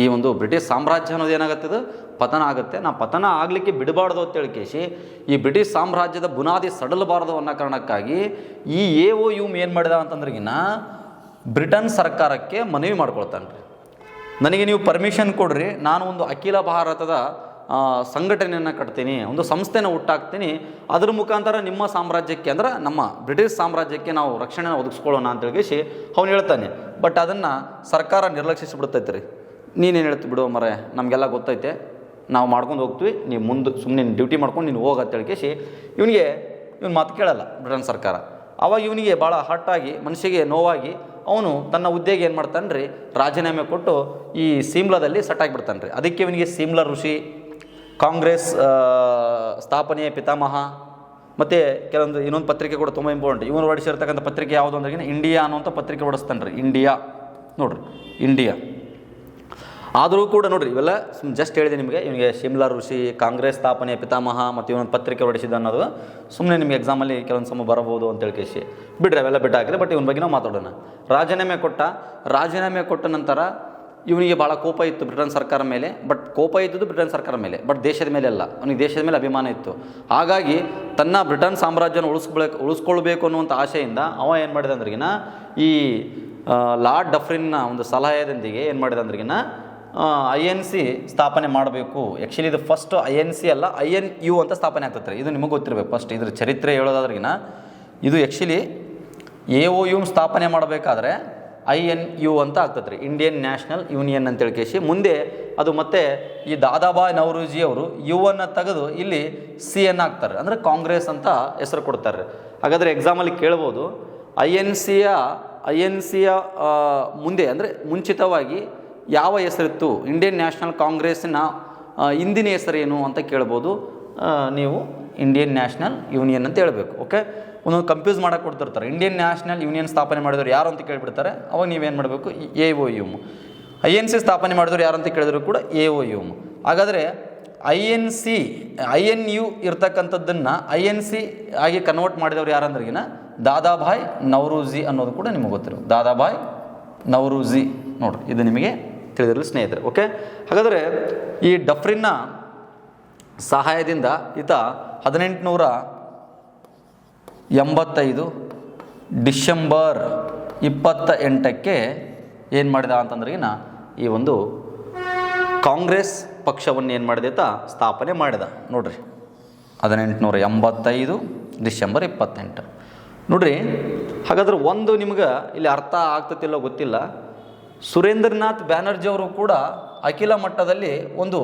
ಈ ಒಂದು ಬ್ರಿಟಿಷ್ ಸಾಮ್ರಾಜ್ಯ ಅನ್ನೋದು ಏನಾಗುತ್ತದೆ ಪತನ ಆಗುತ್ತೆ. ನಾ ಪತನ ಆಗಲಿಕ್ಕೆ ಬಿಡಬಾರ್ದು ಅಂತೇಳಿ ಕೇಶಿ, ಈ ಬ್ರಿಟಿಷ್ ಸಾಮ್ರಾಜ್ಯದ ಬುನಾದಿ ಸಡಲಬಾರದು ಅನ್ನೋ ಕಾರಣಕ್ಕಾಗಿ ಈ ಎ ಓ ಯು ಏನು ಮಾಡಿದ ಅಂತಂದ್ರಿಗಿನ ಬ್ರಿಟನ್ ಸರ್ಕಾರಕ್ಕೆ ಮನವಿ ಮಾಡ್ಕೊಳ್ತಾನೆ ರೀ ನನಗೆ ನೀವು ಪರ್ಮಿಷನ್ ಕೊಡ್ರಿ, ನಾನು ಒಂದು ಅಖಿಲ ಭಾರತದ ಸಂಘಟನೆಯನ್ನು ಕಟ್ತೀನಿ, ಒಂದು ಸಂಸ್ಥೆನ ಹುಟ್ಟಾಕ್ತೀನಿ. ಅದ್ರ ಮುಖಾಂತರ ನಿಮ್ಮ ಸಾಮ್ರಾಜ್ಯಕ್ಕೆ ಅಂದ್ರೆ ನಮ್ಮ ಬ್ರಿಟಿಷ್ ಸಾಮ್ರಾಜ್ಯಕ್ಕೆ ನಾವು ರಕ್ಷಣೆನ ಒದಗಿಸ್ಕೊಳ್ಳೋಣ ಅಂತ ಹೇಳಿ ಅವ್ನು ಹೇಳ್ತಾನೆ. ಬಟ್ ಅದನ್ನು ಸರ್ಕಾರ ನಿರ್ಲಕ್ಷಿಸಿಬಿಡ್ತೈತೆ ರೀ ನೀನೇನು ಹೇಳ್ತಿ ಬಿಡು ಮರೆ ನಮಗೆಲ್ಲ ಗೊತ್ತೈತೆ. ನಾವು ಮಾಡ್ಕೊಂಡು ಹೋಗ್ತೀವಿ, ನೀವು ಮುಂದೆ ಸುಮ್ಮನೆ ಡ್ಯೂಟಿ ಮಾಡ್ಕೊಂಡು ನೀನು ಹೋಗ ಅಂತ ಹೇಳ್ಕೇಸಿ ಇವನಿಗೆ ಇವನು ಮಾತು ಕೇಳಲ್ಲ ಬ್ರಿಟನ್ ಸರ್ಕಾರ. ಅವಾಗ ಇವನಿಗೆ ಭಾಳ ಹಟ್ಟಾಗಿ ಮನುಷ್ಯಗೆ ನೋವಾಗಿ ಅವನು ತನ್ನ ಹುದ್ದೆಗೆ ಏನು ಮಾಡ್ತಾನೆ ರೀ ರಾಜೀನಾಮೆ ಕೊಟ್ಟು ಈ ಸಿಮ್ಲಾದಲ್ಲಿ ಸೆಟ್ ಆಗಿಬಿಡ್ತಾನೆ ರೀ ಅದಕ್ಕೆ ಇವನಿಗೆ ಸಿಮ್ಲಾ ಋಷಿ, ಕಾಂಗ್ರೆಸ್ ಸ್ಥಾಪನೆಯ ಪಿತಾಮಹ, ಮತ್ತು ಕೆಲವೊಂದು ಇನ್ನೊಂದು ಪತ್ರಿಕೆ ಕೂಡ ತುಂಬ ಇಂಪಾರ್ಟೆಂಟ್ ಇವನು ಹೊಡಿಸಿರ್ತಕ್ಕಂಥ ಪತ್ರಿಕೆ ಯಾವುದು ಅಂದ್ರೆ ಇಂಡಿಯಾ ಅನ್ನೋಂಥ ಪತ್ರಿಕೆ ಹೊಡಿಸ್ತಾನೆ ರೀ ಇಂಡಿಯಾ ನೋಡ್ರಿ ಇಂಡಿಯಾ ಆದರೂ ಕೂಡ ನೋಡಿರಿ, ಇವೆಲ್ಲ ಜಸ್ಟ್ ಹೇಳಿದೆ ನಿಮಗೆ, ಇವನಿಗೆ ಶಿಮ್ಲಾ ಋಷಿ, ಕಾಂಗ್ರೆಸ್ ಸ್ಥಾಪನೆ, ಪಿತಾಮಹ ಮತ್ತು ಇವನೊಂದು ಪತ್ರಿಕೆ ಹೊರಡಿಸಿದ ಅನ್ನೋದು ಸುಮ್ಮನೆ ನಿಮಗೆ ಎಕ್ಸಾಮಲ್ಲಿ ಕೆಲವೊಂದು ಸಮ ಬರಬಹುದು ಅಂತ ಹೇಳ್ಕೇಸಿ ಬಿಡ್ರಿ, ಅವೆಲ್ಲ ಬಿಟ್ಟು ಬಟ್ ಇವನ ಬಗ್ಗೆ ನಾವು ಮಾತಾಡೋಣ. ರಾಜೀನಾಮೆ ಕೊಟ್ಟ ರಾಜೀನಾಮೆ ಕೊಟ್ಟ ನಂತರ ಇವನಿಗೆ ಭಾಳ ಕೋಪ ಇತ್ತು ಬ್ರಿಟನ್ ಸರ್ಕಾರ ಮೇಲೆ ಬಟ್ ಕೋಪ ಇದ್ದದ್ದು ಬ್ರಿಟನ್ ಸರ್ಕಾರ ಮೇಲೆ ಬಟ್ ದೇಶದ ಮೇಲೆ ಅಲ್ಲ, ಅವನಿಗೆ ದೇಶದ ಮೇಲೆ ಅಭಿಮಾನ ಇತ್ತು. ಹಾಗಾಗಿ ತನ್ನ ಬ್ರಿಟನ್ ಸಾಮ್ರಾಜ್ಯನ ಉಳಿಸ್ಕೊಳಕ್ ಉಳಿಸ್ಕೊಳ್ಬೇಕು ಅನ್ನುವಂಥ ಆಶೆಯಿಂದ ಅವ ಏನು ಮಾಡಿದ ಅಂದ್ರಿಗಿನ, ಈ ಲಾರ್ಡ್ ಡಫ್ರಿನ್ನ ಒಂದು ಸಲಹೆಯದೊಂದಿಗೆ ಏನು ಮಾಡಿದ ಅಂದ್ರಿಗಿನ ಐ ಎನ್ ಸಿ ಸ್ಥಾಪನೆ ಮಾಡಬೇಕು. ಆ್ಯಕ್ಚುಲಿ ಇದು ಫಸ್ಟ್ ಐ ಎನ್ ಸಿ ಅಲ್ಲ ಐ ಎನ್ ಯು ಅಂತ ಸ್ಥಾಪನೆ ಆಗ್ತದೆ ಇದು ನಿಮಗೆ ಗೊತ್ತಿರಬೇಕು ಫಸ್ಟ್ ಇದ್ರ ಚರಿತ್ರೆ ಹೇಳೋದಾದ್ರಿಗಿನ, ಇದು ಆ್ಯಕ್ಚುಲಿ ಎ ಒ ಯು ಸ್ಥಾಪನೆ ಮಾಡಬೇಕಾದ್ರೆ ಐ ಎನ್ ಯು ಅಂತ ಆಗ್ತದೆ ರೀ. ಇಂಡಿಯನ್ ನ್ಯಾಷನಲ್ ಯೂನಿಯನ್ ಅಂತೇಳಿ ಕೇಶಿ. ಮುಂದೆ ಅದು ಮತ್ತೆ ಈ ದಾದಾಬಾಯ್ ನವರೋಜಿ ಅವರು ಯು ಅನ್ನು ತೆಗೆದು ಇಲ್ಲಿ ಸಿ ಎನ್ ಹಾಕ್ತಾರೆ ಅಂದರೆ ಕಾಂಗ್ರೆಸ್ ಅಂತ ಹೆಸರು ಕೊಡ್ತಾರೆ ಹಾಗಾದರೆ ಎಕ್ಸಾಮಲ್ಲಿ ಕೇಳ್ಬೋದು. ಐ ಎನ್ ಸಿಯ ಐ ಎನ್ ಸಿಯ ಮುಂದೆ, ಅಂದರೆ ಮುಂಚಿತವಾಗಿ ಯಾವ ಹೆಸರಿತ್ತು? ಇಂಡಿಯನ್ ನ್ಯಾಷನಲ್ ಕಾಂಗ್ರೆಸ್ನ ಹಿಂದಿನ ಹೆಸರೇನು ಅಂತ ಕೇಳ್ಬೋದು. ನೀವು ಇಂಡಿಯನ್ ನ್ಯಾಷನಲ್ ಯೂನಿಯನ್ ಅಂತ ಹೇಳಬೇಕು ಓಕೆ ಒಂದೊಂದು ಕನ್ಫ್ಯೂಸ್ ಮಾಡಕ್ಕೆ ಕೊಡ್ತಿರ್ತಾರೆ ಇಂಡಿಯನ್ ನ್ಯಾಷನಲ್ ಯೂನಿಯನ್ ಸ್ಥಾಪನೆ ಮಾಡಿದವರು ಯಾರು ಅಂತ ಕೇಳಿಬಿಡ್ತಾರೆ. ಅವಾಗ ನೀವೇನು ಮಾಡಬೇಕು? A O Hume I N C ಸ್ಥಾಪನೆ ಮಾಡಿದವರು ಯಾರು ಅಂತ ಕೇಳಿದ್ರು ಕೂಡ ಎ ಒ ಯುಮ್ ಹಾಗಾದರೆ I N C I N U ಇರ್ತಕ್ಕಂಥದ್ದನ್ನು I N C ಆಗಿ ಕನ್ವರ್ಟ್ ಮಾಡಿದವರು ಯಾರಂದ್ರಿಗಿನ ದಾದಾಭಾಯ್ ನವರೂಜಿ ಅನ್ನೋದು ಕೂಡ ನಿಮಗೆ ಗೊತ್ತಿರೋ ದಾದಾಭಾಯ್ ನವರೂಜಿ. ನೋಡ್ರಿ, ಇದು ನಿಮಗೆ ತಿಳಿದಿರಲಿ ಸ್ನೇಹಿತರೆ ಓಕೆ ಹಾಗಾದರೆ ಈ ಡಫ್ರಿನ್ನ ಸಹಾಯದಿಂದ ಈತ ಹದಿನೆಂಟುನೂರ ಎಂಬತ್ತೈದು ಡಿಸೆಂಬರ್ ಇಪ್ಪತ್ತ ಎಂಟಕ್ಕೆ ಏನು ಮಾಡಿದ ಅಂತಂದ್ರಿಗಿನ ಈ ಒಂದು ಕಾಂಗ್ರೆಸ್ ಪಕ್ಷವನ್ನು ಏನು ಮಾಡಿದೆ ಆತ ಸ್ಥಾಪನೆ ಮಾಡಿದ. ನೋಡ್ರಿ, ಹದಿನೆಂಟುನೂರ ಎಂಬತ್ತೈದು ಡಿಸೆಂಬರ್ ಇಪ್ಪತ್ತೆಂಟು. ನೋಡ್ರಿ, ಹಾಗಾದ್ರೆ ಒಂದು ನಿಮ್ಗೆ ಇಲ್ಲಿ ಅರ್ಥ ಆಗ್ತತಿಲ್ಲೋ ಗೊತ್ತಿಲ್ಲ. ಸುರೇಂದ್ರನಾಥ್ ಬ್ಯಾನರ್ಜಿ ಅವರು ಕೂಡ ಅಖಿಲ ಮಟ್ಟದಲ್ಲಿ ಒಂದು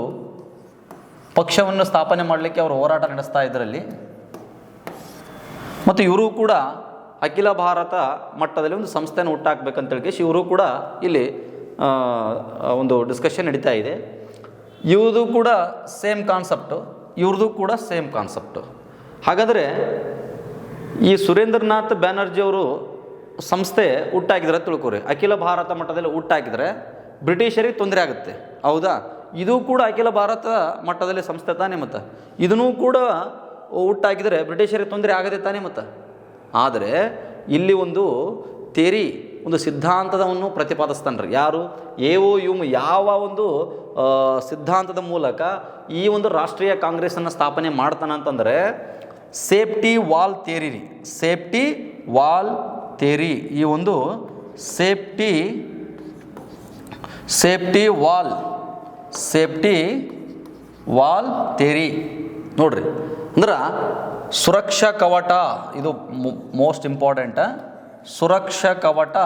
ಪಕ್ಷವನ್ನು ಸ್ಥಾಪನೆ ಮಾಡಲಿಕ್ಕೆ ಅವರು ಹೋರಾಟ ನಡೆಸ್ತಾ ಇದರಲ್ಲಿ. ಮತ್ತು ಇವರು ಕೂಡ ಅಖಿಲ ಭಾರತ ಮಟ್ಟದಲ್ಲಿ ಒಂದು ಸಂಸ್ಥೆಯನ್ನು ಹುಟ್ಟಾಕ್ಬೇಕಂತೇಳಿ ಇವರು ಕೂಡ ಇಲ್ಲಿ ಒಂದು ಡಿಸ್ಕಷನ್ ನಡೀತಾ ಇದೆ. ಇವ್ರದ್ದು ಕೂಡ ಸೇಮ್ ಕಾನ್ಸೆಪ್ಟು ಇವ್ರದ್ದು ಕೂಡ ಸೇಮ್ ಕಾನ್ಸೆಪ್ಟು ಹಾಗಾದರೆ ಈ ಸುರೇಂದ್ರನಾಥ್ ಬ್ಯಾನರ್ಜಿ ಅವರು ಸಂಸ್ಥೆ ಹುಟ್ಟಾಕಿದ್ರೆ ತಿಳ್ಕೊರಿ. ಅಖಿಲ ಭಾರತ ಮಟ್ಟದಲ್ಲಿ ಹುಟ್ಟಾಕಿದ್ರೆ ಬ್ರಿಟಿಷರಿಗೆ ತೊಂದರೆ ಆಗುತ್ತೆ. ಹೌದಾ? ಇದು ಕೂಡ ಅಖಿಲ ಭಾರತ ಮಟ್ಟದಲ್ಲಿ ಸಂಸ್ಥೆ ತಾನೇ ಮತ್ತೆ? ಇದನ್ನೂ ಕೂಡ ಹುಟ್ಟಾಕಿದರೆ ಬ್ರಿಟಿಷರಿಗೆ ತೊಂದರೆ ಆಗದೆ ತಾನೇ ಮತ್ತೆ? ಆದರೆ ಇಲ್ಲಿ ಒಂದು ತೇರಿ ಒಂದು ಸಿದ್ಧಾಂತದವನ್ನು ಪ್ರತಿಪಾದಿಸ್ತಾನ್ರಿ. ಯಾರು? ಎ ಓ ಯುಮ್ ಯಾವ ಒಂದು ಸಿದ್ಧಾಂತದ ಮೂಲಕ ಈ ಒಂದು ರಾಷ್ಟ್ರೀಯ ಕಾಂಗ್ರೆಸ್ಸನ್ನು ಸ್ಥಾಪನೆ ಮಾಡ್ತಾನಂತಂದರೆ, ಸೇಫ್ಟಿ ವಾಲ್ ಥೇರಿ ರೀ ಸೇಫ್ಟಿ ವಾಲ್ ಥೇರಿ ಈ ಒಂದು safety safety valve safety valve theory. ನೋಡ್ರಿ, ಅಂದ್ರೆ ಸುರಕ್ಷಾ ಕವಟ, ಇದು ಮೋಸ್ಟ್ ಇಂಪಾರ್ಟೆಂಟ್. ಸುರಕ್ಷಾ ಕವಟ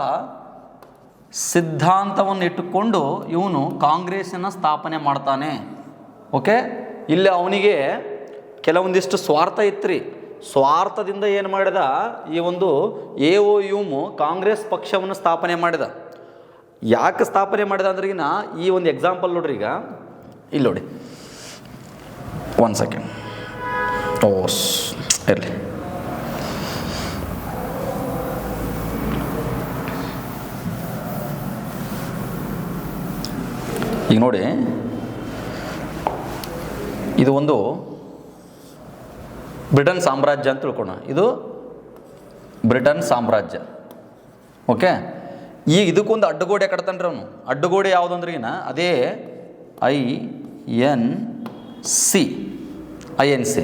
ಸಿದ್ಧಾಂತವನ್ನು ಇಟ್ಟುಕೊಂಡು ಇವನು ಕಾಂಗ್ರೆಸ್ಸನ್ನು ಸ್ಥಾಪನೆ ಮಾಡ್ತಾನೆ. ಓಕೆ? ಇಲ್ಲಿ ಅವನಿಗೆ ಕೆಲವೊಂದಿಷ್ಟು ಸ್ವಾರ್ಥ ಇತ್ತು ಸ್ವಾರ್ಥದಿಂದ ಏನು ಮಾಡಿದ? ಈ ಒಂದು ಎ ಒ ಯುಮು ಕಾಂಗ್ರೆಸ್ ಪಕ್ಷವನ್ನು ಸ್ಥಾಪನೆ ಮಾಡಿದ. ಯಾಕೆ ಸ್ಥಾಪನೆ ಮಾಡಿದ ಅಂದ್ರಿಗಿನ ಈ ಒಂದು ಎಕ್ಸಾಂಪಲ್ ನೋಡ್ರಿ ಈಗ. ಇಲ್ಲಿ ನೋಡಿ. ಒನ್ ಸೆಕೆಂಡ್ ಓಸ್ ಇರಲಿ. ಈಗ ನೋಡಿ. ಇದು ಒಂದು ಬ್ರಿಟನ್ ಸಾಮ್ರಾಜ್ಯ ಅಂತ ತಿಳ್ಕೊಣ ಇದು ಬ್ರಿಟನ್ ಸಾಮ್ರಾಜ್ಯ. ಓಕೆ? ಈಗ ಇದಕ್ಕೊಂದು ಅಡ್ಡಗೋಡೆ ಕಟ್ತಾನ್ರಿ ಅವನು. ಅಡ್ಡಗೋಡೆ ಅಂದ್ರಿಗಿನ ಅದೇ I N C. I N C.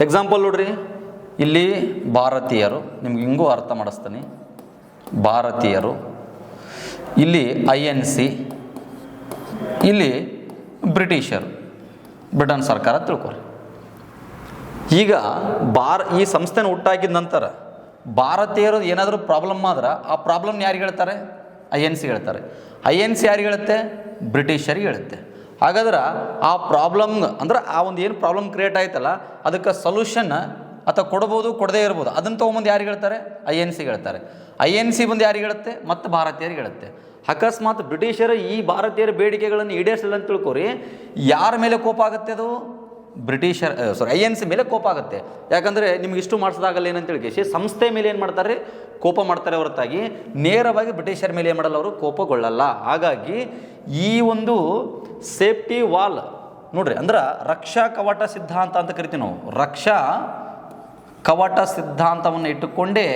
Example ನೋಡ್ರಿ. ಇಲ್ಲಿ ಭಾರತೀಯರು, ನಿಮ್ಗೆ ಹಿಂಗೂ ಅರ್ಥ ಮಾಡಿಸ್ತೀನಿ. ಭಾರತೀಯರು. ಇಲ್ಲಿ ಐ ಎನ್ ಸಿ. ಇಲ್ಲಿ ಬ್ರಿಟಿಷರು. ಬ್ರಿಟನ್ ಸರ್ಕಾರ ತಿಳ್ಕೊರಿ. ಈಗ ಬಾರ್ ಈ ಸಂಸ್ಥೆನ ಹುಟ್ಟಾಕಿದ ನಂತರ ಭಾರತೀಯರು ಏನಾದರೂ ಪ್ರಾಬ್ಲಮ್ ಆದ್ರೆ ಆ ಪ್ರಾಬ್ಲಮ್ ಯಾರಿಗೆ ಹೇಳ್ತಾರೆ? ಐ ಎನ್ ಸಿ ಹೇಳ್ತಾರೆ. ಐ ಎನ್ ಸಿ ಯಾರಿಗೆ ಹೇಳುತ್ತೆ? ಬ್ರಿಟಿಷರಿಗೆ ಹೇಳುತ್ತೆ. ಹಾಗಾದ್ರೆ ಆ ಪ್ರಾಬ್ಲಮ್ ಅಂದ್ರೆ ಆ ಒಂದು ಏನು ಪ್ರಾಬ್ಲಮ್ ಕ್ರಿಯೇಟ್ ಆಯ್ತಲ್ಲ, ಅದಕ್ಕೆ ಸೊಲ್ಯೂಷನ್ ಅಥವಾ ಕೊಡ್ಬೋದು, ಕೊಡದೇ ಇರ್ಬೋದು, ಅದನ್ನು ತೊಗೊಂಬಂದು ಯಾರಿಗೆ ಹೇಳ್ತಾರೆ? ಐ ಎನ್ ಸಿ ಹೇಳ್ತಾರೆ. ಐ ಎನ್ ಸಿ ಬಂದು ಯಾರಿಗೆ ಹೇಳುತ್ತೆ? ಮತ್ತು ಭಾರತೀಯರಿಗೆ ಹೇಳುತ್ತೆ. ಅಕಸ್ಮಾತ್ ಬ್ರಿಟಿಷರು ಈ ಭಾರತೀಯರ ಬೇಡಿಕೆಗಳನ್ನು ಈಡೇರಿಸಲಿಲ್ಲ ಅಂತ ತಿಳ್ಕೊರಿ, ಯಾರ ಮೇಲೆ ಕೋಪ ಆಗುತ್ತೆ ಅದು? ಬ್ರಿಟಿಷರ್ ಸಾರಿ ಐ ಎನ್ ಸಿ ಮೇಲೆ ಕೋಪ ಆಗುತ್ತೆ. ಯಾಕಂದರೆ ನಿಮ್ಗೆ ಇಷ್ಟು ಮಾಡಿಸೋದಾಗಲ್ಲ ಏನಂತ ಕೇಶಿ ಸಂಸ್ಥೆ ಮೇಲೆ ಏನು ಮಾಡ್ತಾರೆ? ಕೋಪ ಮಾಡ್ತಾರೆ ಹೊರತಾಗಿ. ನೇರವಾಗಿ ಬ್ರಿಟಿಷರ್ ಮೇಲೆ ಏನು ಮಾಡಲ್ಲ ಅವರು? ಕೋಪಗೊಳ್ಳಲ್ಲ. ಹಾಗಾಗಿ ಈ ಒಂದು ಸೇಫ್ಟಿ ವಾಲ್, ನೋಡ್ರಿ, ಅಂದ್ರೆ ರಕ್ಷಾ ಕವಾಟ ಸಿದ್ಧಾಂತ ಅಂತ ಕರಿತೀವಿ ನಾವು. ರಕ್ಷಾ ಕವಾಟ ಸಿದ್ಧಾಂತವನ್ನು ಇಟ್ಟುಕೊಂಡೇ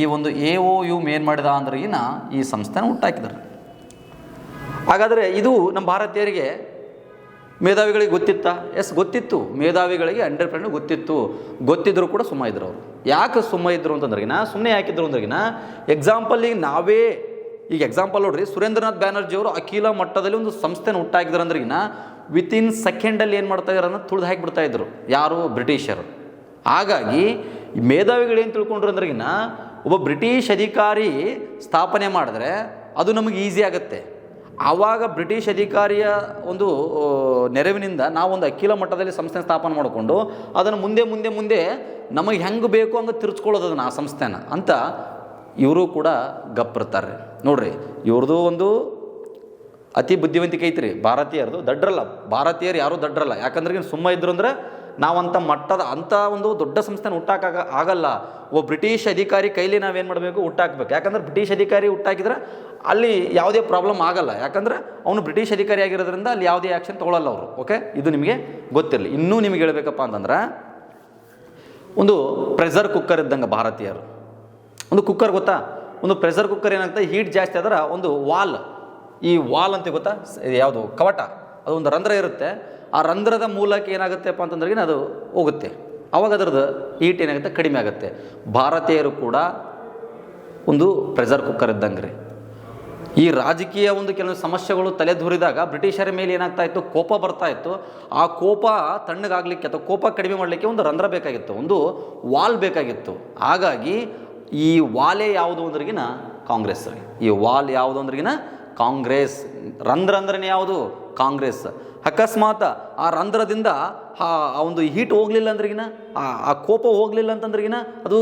ಈ ಒಂದು ಎ ಓ ಯು ಏನು ಮಾಡಿದ ಅಂದ್ರೆ ಈ ಸಂಸ್ಥೆನ ಹುಟ್ಟಾಕಿದ್ದಾರೆ ಹಾಗಾದರೆ ಇದು ನಮ್ಮ ಭಾರತೀಯರಿಗೆ ಮೇಧಾವಿಗಳಿಗೆ ಗೊತ್ತಿತ್ತಾ? ಎಸ್ ಗೊತ್ತಿತ್ತು. ಮೇಧಾವಿಗಳಿಗೆ ಹಂಡ್ರೆಡ್ ಗೊತ್ತಿತ್ತು. ಗೊತ್ತಿದ್ದರೂ ಕೂಡ ಸುಮ್ಮ ಇದ್ರು ಅವರು. ಯಾಕೆ ಸುಮ್ಮ ಇದ್ರು ಅಂತಂದ್ರಗಿನ ಸುಮ್ಮನೆ ಯಾಕಿದ್ರು ಅಂದ್ರಗಿನ ಎಕ್ಸಾಂಪಲ್ ಈಗ ನಾವೇ, ಈಗ ಎಕ್ಸಾಂಪಲ್ ನೋಡ್ರಿ, ಸುರೇಂದ್ರನಾಥ್ ಬ್ಯಾನರ್ಜಿ ಅವರು ಅಖಿಲ ಮಟ್ಟದಲ್ಲಿ ಒಂದು ಸಂಸ್ಥೆನ ಹುಟ್ಟಾಕಿದ್ರು ಅಂದ್ರಗಿನ ವಿತಿನ್ ಸೆಕೆಂಡಲ್ಲಿ ಏನು ಮಾಡ್ತಾ ಇದ್ರು ಅನ್ನೋದು ತುಳಿದು ಹಾಕಿಬಿಡ್ತಾ ಇದ್ರು. ಯಾರು? ಬ್ರಿಟಿಷರು. ಹಾಗಾಗಿ ಮೇಧಾವಿಗಳು ಏನು ತಿಳ್ಕೊಂಡ್ರು ಅಂದ್ರಗಿನ ಒಬ್ಬ ಬ್ರಿಟಿಷ್ ಅಧಿಕಾರಿ ಸ್ಥಾಪನೆ ಮಾಡಿದ್ರೆ ಅದು ನಮಗೆ ಈಸಿ ಆಗುತ್ತೆ. ಆವಾಗ ಬ್ರಿಟಿಷ್ ಅಧಿಕಾರಿಯ ಒಂದು ನೆರವಿನಿಂದ ನಾವೊಂದು ಅಖಿಲ ಮಟ್ಟದಲ್ಲಿ ಸಂಸ್ಥೆ ಸ್ಥಾಪನೆ ಮಾಡಿಕೊಂಡು ಅದನ್ನು ಮುಂದೆ ಮುಂದೆ ಮುಂದೆ ನಮಗೆ ಹೆಂಗೆ ಬೇಕು ಹಂಗೆ ತಿರ್ಚ್ಕೊಳ್ಳೋದು ಅದನ್ನು ಆ ಸಂಸ್ಥೆನ ಅಂತ ಇವರು ಕೂಡ ಗಪ್ಪಿರ್ತಾರೆ ನೋಡ್ರಿ ಇವ್ರದ್ದು ಒಂದು ಅತಿ ಬುದ್ಧಿವಂತಿಕೆ ಐತ್ರಿ. ಭಾರತೀಯರದು ದಡ್ರಲ್ಲ. ಭಾರತೀಯರು ಯಾರೂ ದಡ್ರಲ್ಲ. ಯಾಕಂದ್ರೆ ಸುಮ್ಮ ಇದ್ರು ಅಂದ್ರೆ ನಾವಂಥ ಮಟ್ಟದ ಅಂಥ ಒಂದು ದೊಡ್ಡ ಸಂಸ್ಥೆನ ಹುಟ್ಟಾಕ ಆಗಲ್ಲ. ಒಬ್ಬ ಬ್ರಿಟಿಷ್ ಅಧಿಕಾರಿ ಕೈಲಿ ನಾವೇನು ಮಾಡಬೇಕು? ಹುಟ್ಟಾಕ್ಬೇಕು. ಯಾಕಂದ್ರೆ ಬ್ರಿಟಿಷ್ ಅಧಿಕಾರಿ ಹುಟ್ಟಾಕಿದ್ರೆ ಅಲ್ಲಿ ಯಾವುದೇ ಪ್ರಾಬ್ಲಮ್ ಆಗಲ್ಲ. ಯಾಕಂದ್ರೆ ಅವನು ಬ್ರಿಟಿಷ್ ಅಧಿಕಾರಿ ಆಗಿರೋದ್ರಿಂದ ಅಲ್ಲಿ ಯಾವುದೇ ಆ್ಯಕ್ಷನ್ ತೊಗೊಳಲ್ಲ ಅವರು. ಓಕೆ ಇದು ನಿಮಗೆ ಗೊತ್ತಿರಲಿ. ಇನ್ನೂ ನಿಮಗೆ ಹೇಳಬೇಕಪ್ಪ ಅಂತಂದ್ರೆ, ಒಂದು ಪ್ರೆಷರ್ ಕುಕ್ಕರ್ ಇದ್ದಂಗೆ ಭಾರತೀಯರು. ಒಂದು ಕುಕ್ಕರ್ ಗೊತ್ತಾ? ಒಂದು ಪ್ರೆಷರ್ ಕುಕ್ಕರ್ ಏನಾಗುತ್ತೆ? ಹೀಟ್ ಜಾಸ್ತಿ ಆದ್ರೆ ಒಂದು ವಾಲ್ ಈ ವಾಲ್ ಅಂತ ಗೊತ್ತಾ? ಯಾವುದು? ಕವಟ. ಅದು ಒಂದು ರಂಧ್ರ ಇರುತ್ತೆ. ಆ ರಂಧ್ರದ ಮೂಲಕ ಏನಾಗುತ್ತೆಪ್ಪ ಅಂತಂದ್ರೆ ಅದು ಹೋಗುತ್ತೆ. ಅವಾಗ ಅದರದ್ದು ಹೀಟ್ ಏನಾಗುತ್ತೆ? ಕಡಿಮೆ ಆಗುತ್ತೆ. ಭಾರತೀಯರು ಕೂಡ ಒಂದು ಪ್ರೆಷರ್ ಕುಕ್ಕರ್ ಇದ್ದಂಗೆ ರೀ ಈ ರಾಜಕೀಯ ಒಂದು ಕೆಲವು ಸಮಸ್ಯೆಗಳು ತಲೆದೂರಿದಾಗ ಬ್ರಿಟಿಷರ ಮೇಲೆ ಏನಾಗ್ತಾ ಇತ್ತು? ಕೋಪ ಬರ್ತಾ ಇತ್ತು. ಆ ಕೋಪ ತಣ್ಣಗಾಗ್ಲಿಕ್ಕೆ ಅಥವಾ ಕೋಪ ಕಡಿಮೆ ಮಾಡಲಿಕ್ಕೆ ಒಂದು ರಂಧ್ರ ಬೇಕಾಗಿತ್ತು. ಒಂದು ವಾಲ್ ಬೇಕಾಗಿತ್ತು. ಹಾಗಾಗಿ ಈ ವಾಲೆ ಯಾವುದು ಅಂದ್ರಿಗಿನ ಕಾಂಗ್ರೆಸ್. ಈ ವಾಲ್ ಯಾವುದು ಅಂದ್ರಿಗಿನ ಕಾಂಗ್ರೆಸ್. ರಂಧ್ರ ಅಂದ್ರೆ ಯಾವುದು? ಕಾಂಗ್ರೆಸ್. ಅಕಸ್ಮಾತ್ ಆ ರಂಧ್ರದಿಂದ ಆ ಒಂದು ಹೀಟ್ ಹೋಗಲಿಲ್ಲ ಅಂದ್ರಿಗಿನ, ಆ ಕೋಪ ಹೋಗಲಿಲ್ಲ ಅಂತಂದ್ರಿಗಿನ ಅದು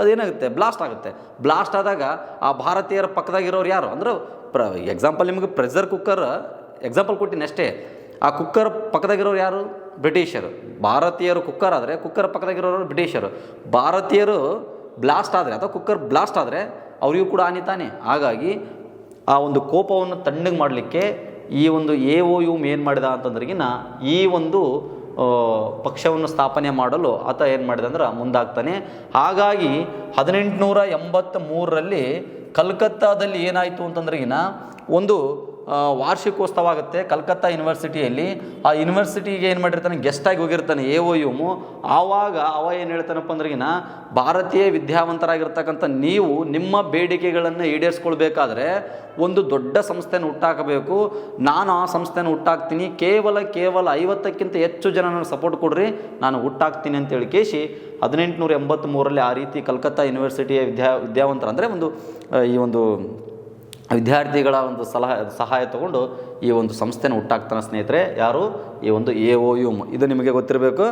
ಅದೇನಾಗುತ್ತೆ ಬ್ಲಾಸ್ಟ್ ಆಗುತ್ತೆ. ಬ್ಲಾಸ್ಟ್ ಆದಾಗ ಆ ಭಾರತೀಯರ ಪಕ್ಕದಾಗಿರೋರು ಯಾರು? ಅಂದ್ರೆ ಪ್ರ ಎಕ್ಸಾಂಪಲ್ ನಿಮಗೆ ಪ್ರೆಷರ್ ಕುಕ್ಕರ್ ಎಕ್ಸಾಂಪಲ್ ಕೊಟ್ಟಿನಿ ಅಷ್ಟೇ. ಆ ಕುಕ್ಕರ್ ಪಕ್ಕದಾಗಿರೋರು ಯಾರು? ಬ್ರಿಟಿಷರು. ಭಾರತೀಯರು ಕುಕ್ಕರ್ ಆದರೆ ಕುಕ್ಕರ್ ಪಕ್ಕದಾಗಿರೋರು ಬ್ರಿಟಿಷರು. ಭಾರತೀಯರು ಬ್ಲಾಸ್ಟ್ ಆದರೆ, ಅಥವಾ ಕುಕ್ಕರ್ ಬ್ಲಾಸ್ಟ್ ಆದರೆ ಅವರಿಗೂ ಕೂಡ ಆನಿತಾನೆ ತಾನೆ. ಹಾಗಾಗಿ ಆ ಒಂದು ಕೋಪವನ್ನು ತಣ್ಣಗೆ ಮಾಡಲಿಕ್ಕೆ ಈ ಒಂದು ಎ ಒ ಯು ಏನು ಮಾಡಿದ ಅಂತಂದ್ರಿಗಿನ ಈ ಒಂದು ಪಕ್ಷವನ್ನು ಸ್ಥಾಪನೆ ಮಾಡಲು ಆತ ಏನು ಮಾಡಿದ ಅಂದ್ರೆ ಮುಂದಾಗ್ತಾನೆ. ಹಾಗಾಗಿ ಹದಿನೆಂಟುನೂರ ಎಂಬತ್ತ ಮೂರರಲ್ಲಿ ಕಲ್ಕತ್ತಾದಲ್ಲಿ ಏನಾಯಿತು ಅಂತಂದ್ರಿಗಿನ ಒಂದು ವಾರ್ಷಿಕೋತ್ಸವ ಆಗುತ್ತೆ. ಕಲ್ಕತ್ತಾ ಯೂನಿವರ್ಸಿಟಿಯಲ್ಲಿ. ಆ ಯೂನಿವರ್ಸಿಟಿಗೆ ಏನು ಮಾಡಿರ್ತಾನೆ? ಗೆಸ್ಟಾಗಿ ಹೋಗಿರ್ತಾನೆ, ಎ ಒ ಯು ಆವಾಗ ಅವ ಏನು ಹೇಳ್ತಾನಪ್ಪ ಅಂದ್ರಿಗಿನ ಭಾರತೀಯ ವಿದ್ಯಾವಂತರಾಗಿರ್ತಕ್ಕಂಥ ನೀವು ನಿಮ್ಮ ಬೇಡಿಕೆಗಳನ್ನು ಈಡೇರಿಸ್ಕೊಳ್ಬೇಕಾದ್ರೆ ಒಂದು ದೊಡ್ಡ ಸಂಸ್ಥೆನ ಹುಟ್ಟಾಕಬೇಕು. ನಾನು ಆ ಸಂಸ್ಥೆನ ಹುಟ್ಟಾಕ್ತೀನಿ. ಕೇವಲ ಕೇವಲ ಐವತ್ತಕ್ಕಿಂತ ಹೆಚ್ಚು ಜನ ನನಗೆ ಸಪೋರ್ಟ್ ಕೊಡ್ರಿ, ನಾನು ಹುಟ್ಟಾಕ್ತೀನಿ ಅಂತೇಳಿ ಕೇಶಿ ಹದಿನೆಂಟುನೂರ ಎಂಬತ್ತ್ಮೂರರಲ್ಲಿ ಆ ರೀತಿ ಕಲ್ಕತ್ತಾ ಯೂನಿವರ್ಸಿಟಿಯ ವಿದ್ಯಾ, ವಿದ್ಯಾವಂತರ ಅಂದರೆ ಒಂದು ಈ ಒಂದು ವಿದ್ಯಾರ್ಥಿಗಳ ಒಂದು ಸಲಹೆ, ಸಹಾಯ ತಗೊಂಡು ಈ ಒಂದು ಸಂಸ್ಥೆನ ಹುಟ್ಟಾಕ್ತಾನೆ ಸ್ನೇಹಿತರೆ, ಯಾರು? ಈ ಒಂದು ಎ ಓ ಯು ಇದು ನಿಮಗೆ ಗೊತ್ತಿರಬೇಕು.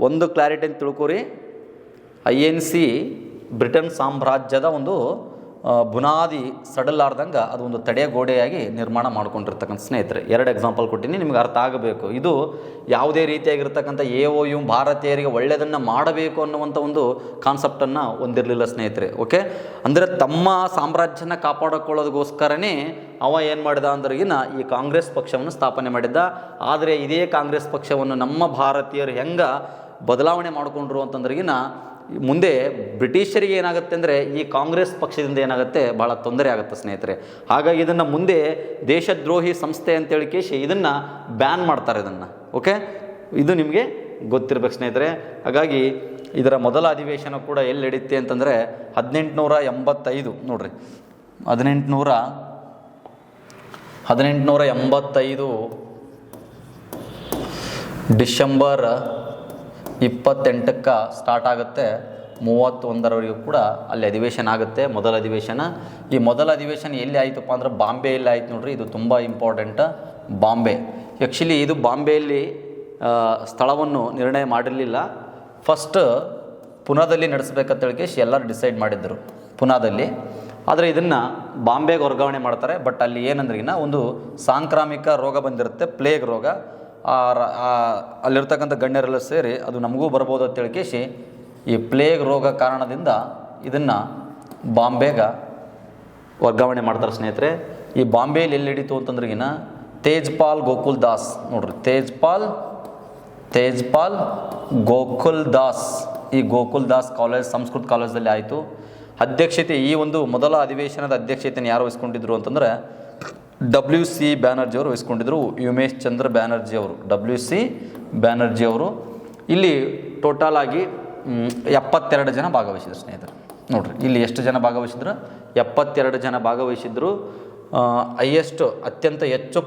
ಒಂದು ಕ್ಲಾರಿಟಿ ಅಂತ ತಿಳ್ಕೊರಿ. ಐ ಎನ್ ಸಿ ಬ್ರಿಟನ್ ಸಾಮ್ರಾಜ್ಯದ ಒಂದು ಬುನಾದಿ ಸಡಲಾರ್ದಂಗೆ ಅದು ಒಂದು ತಡೆಯ ಗೋಡೆಯಾಗಿ ನಿರ್ಮಾಣ ಮಾಡ್ಕೊಂಡಿರ್ತಕ್ಕಂಥ ಸ್ನೇಹಿತರೆ. ಎರಡು ಎಕ್ಸಾಂಪಲ್ ಕೊಟ್ಟಿನಿ, ನಿಮ್ಗೆ ಅರ್ಥ ಆಗಬೇಕು. ಇದು ಯಾವುದೇ ರೀತಿಯಾಗಿರ್ತಕ್ಕಂಥ ಎ ಒ ಯು ಭಾರತೀಯರಿಗೆ ಒಳ್ಳೆಯದನ್ನು ಮಾಡಬೇಕು ಅನ್ನುವಂಥ ಒಂದು ಕಾನ್ಸೆಪ್ಟನ್ನು ಹೊಂದಿರಲಿಲ್ಲ ಸ್ನೇಹಿತರೆ ಓಕೆ ಅಂದರೆ ತಮ್ಮ ಸಾಮ್ರಾಜ್ಯನ ಕಾಪಾಡಿಕೊಳ್ಳೋದಕ್ಕೋಸ್ಕರನೇ ಅವ ಏನು ಮಾಡಿದ ಅಂದ್ರಗಿನ ಈ ಕಾಂಗ್ರೆಸ್ ಪಕ್ಷವನ್ನು ಸ್ಥಾಪನೆ ಮಾಡಿದ್ದ. ಆದರೆ ಇದೇ ಕಾಂಗ್ರೆಸ್ ಪಕ್ಷವನ್ನು ನಮ್ಮ ಭಾರತೀಯರು ಹೆಂಗೆ ಬದಲಾವಣೆ ಮಾಡಿಕೊಂಡ್ರು ಅಂತಂದ್ರಿಗಿನ ಮುಂದೆ ಬ್ರಿಟಿಷರಿಗೆ ಏನಾಗುತ್ತೆ ಅಂದರೆ ಈ ಕಾಂಗ್ರೆಸ್ ಪಕ್ಷದಿಂದ ಏನಾಗುತ್ತೆ ಭಾಳ ತೊಂದರೆ ಆಗುತ್ತೆ ಸ್ನೇಹಿತರೆ. ಹಾಗಾಗಿ ಇದನ್ನು ಮುಂದೆ ದೇಶದ್ರೋಹಿ ಸಂಸ್ಥೆ ಅಂತೇಳಿ ಕೇಶಿ ಇದನ್ನು ಬ್ಯಾನ್ ಮಾಡ್ತಾರೆ ಇದನ್ನು. ಓಕೆ ಇದು ನಿಮಗೆ ಗೊತ್ತಿರ್ಬೇಕು ಸ್ನೇಹಿತರೆ. ಹಾಗಾಗಿ ಇದರ ಮೊದಲ ಅಧಿವೇಶನ ಕೂಡ ಎಲ್ಲಿ ನಡೀತೆ ಅಂತಂದರೆ ಹದಿನೆಂಟುನೂರ ಎಂಬತ್ತೈದು ನೋಡ್ರಿ. ಹದಿನೆಂಟುನೂರ ಹದಿನೆಂಟುನೂರ ಎಂಬತ್ತೈದು ಡಿಸೆಂಬರ್ ಇಪ್ಪತ್ತೆಂಟಕ್ಕೆ ಸ್ಟಾರ್ಟ್ ಆಗುತ್ತೆ. ಮೂವತ್ತೊಂದರವರೆಗೂ ಕೂಡ ಅಲ್ಲಿ ಅಧಿವೇಶನ ಆಗುತ್ತೆ, ಮೊದಲ ಅಧಿವೇಶನ. ಈ ಮೊದಲ ಅಧಿವೇಶನ ಎಲ್ಲಿ ಆಯಿತಪ್ಪ ಅಂದ್ರೆ ಬಾಂಬೆಯಲ್ಲಿ ಆಯ್ತು ನೋಡ್ರಿ, ಇದು ತುಂಬ ಇಂಪಾರ್ಟೆಂಟ್ ಬಾಂಬೆ. ಆ್ಯಕ್ಚುಲಿ ಇದು ಬಾಂಬೆಯಲ್ಲಿ ಸ್ಥಳವನ್ನು ನಿರ್ಣಯ ಮಾಡಿರಲಿಲ್ಲ. ಫಸ್ಟ್ ಪುನಾದಲ್ಲಿ ನಡೆಸ್ಬೇಕಂತ ಹೇಳಿ ಎಲ್ಲರೂ ಡಿಸೈಡ್ ಮಾಡಿದ್ದರು ಪುನಾದಲ್ಲಿ. ಆದರೆ ಇದನ್ನು ಬಾಂಬೆಗೆ ವರ್ಗಾವಣೆ ಮಾಡ್ತಾರೆ ಬಟ್ ಅಲ್ಲಿ ಏನಂದ್ರಿಗಿನ ಒಂದು ಸಾಂಕ್ರಾಮಿಕ ರೋಗ ಬಂದಿರುತ್ತೆ ಪ್ಲೇಗ್ ರೋಗ. ಅಲ್ಲಿರ್ತಕ್ಕಂಥ ಗಣ್ಯರೆಲ್ಲ ಸೇರಿ ಅದು ನಮಗೂ ಬರ್ಬೋದು ಅಂತ ತಿಳ್ಕೇಶಿ ಈ ಪ್ಲೇಗ್ ರೋಗ ಕಾರಣದಿಂದ ಇದನ್ನು ಬಾಂಬೆಗ ವರ್ಗಾವಣೆ ಮಾಡ್ತಾರೆ ಸ್ನೇಹಿತರೆ. ಈ ಬಾಂಬೆಯಲ್ಲಿ ಎಲ್ಲಿ ಹಿಡಿತು ಅಂತಂದ್ರಿಗಿನ ತೇಜ್ಪಾಲ್ ಗೋಕುಲ್ ದಾಸ್ ನೋಡ್ರಿ. ತೇಜ್ಪಾಲ್ ತೇಜ್ಪಾಲ್ ಗೋಕುಲ್ ದಾಸ್. ಈ ಗೋಕುಲ್ ದಾಸ್ ಕಾಲೇಜ್, ಸಂಸ್ಕೃತ ಕಾಲೇಜಲ್ಲಿ ಆಯಿತು. ಅಧ್ಯಕ್ಷತೆ ಈ ಒಂದು ಮೊದಲ ಅಧಿವೇಶನದ ಅಧ್ಯಕ್ಷತೆಯನ್ನು ಯಾರು ವಹಿಸ್ಕೊಂಡಿದ್ರು ಅಂತಂದರೆ ಡಬ್ಲ್ಯೂ ಸಿ ಬ್ಯಾನರ್ಜಿ ಅವರು ವಹಿಸ್ಕೊಂಡಿದ್ರು, ಉಮೇಶ್ ಚಂದ್ರ ಬ್ಯಾನರ್ಜಿ ಅವರು ಡಬ್ಲ್ಯೂ ಸಿ ಬ್ಯಾನರ್ಜಿ ಅವರು ಇಲ್ಲಿ ಟೋಟಲ್ ಆಗಿ ಎಪ್ಪತ್ತೆರಡು ಜನ ಭಾಗವಹಿಸಿದ್ರು ಸ್ನೇಹಿತರು. ನೋಡ್ರಿ, ಇಲ್ಲಿ ಎಷ್ಟು ಜನ ಭಾಗವಹಿಸಿದ್ರು? ಎಪ್ಪತ್ತೆರಡು ಜನ ಭಾಗವಹಿಸಿದ್ರು. ಹೈಯೆಸ್ಟ್ ಅತ್ಯಂತ ಹೆಚ್ಚು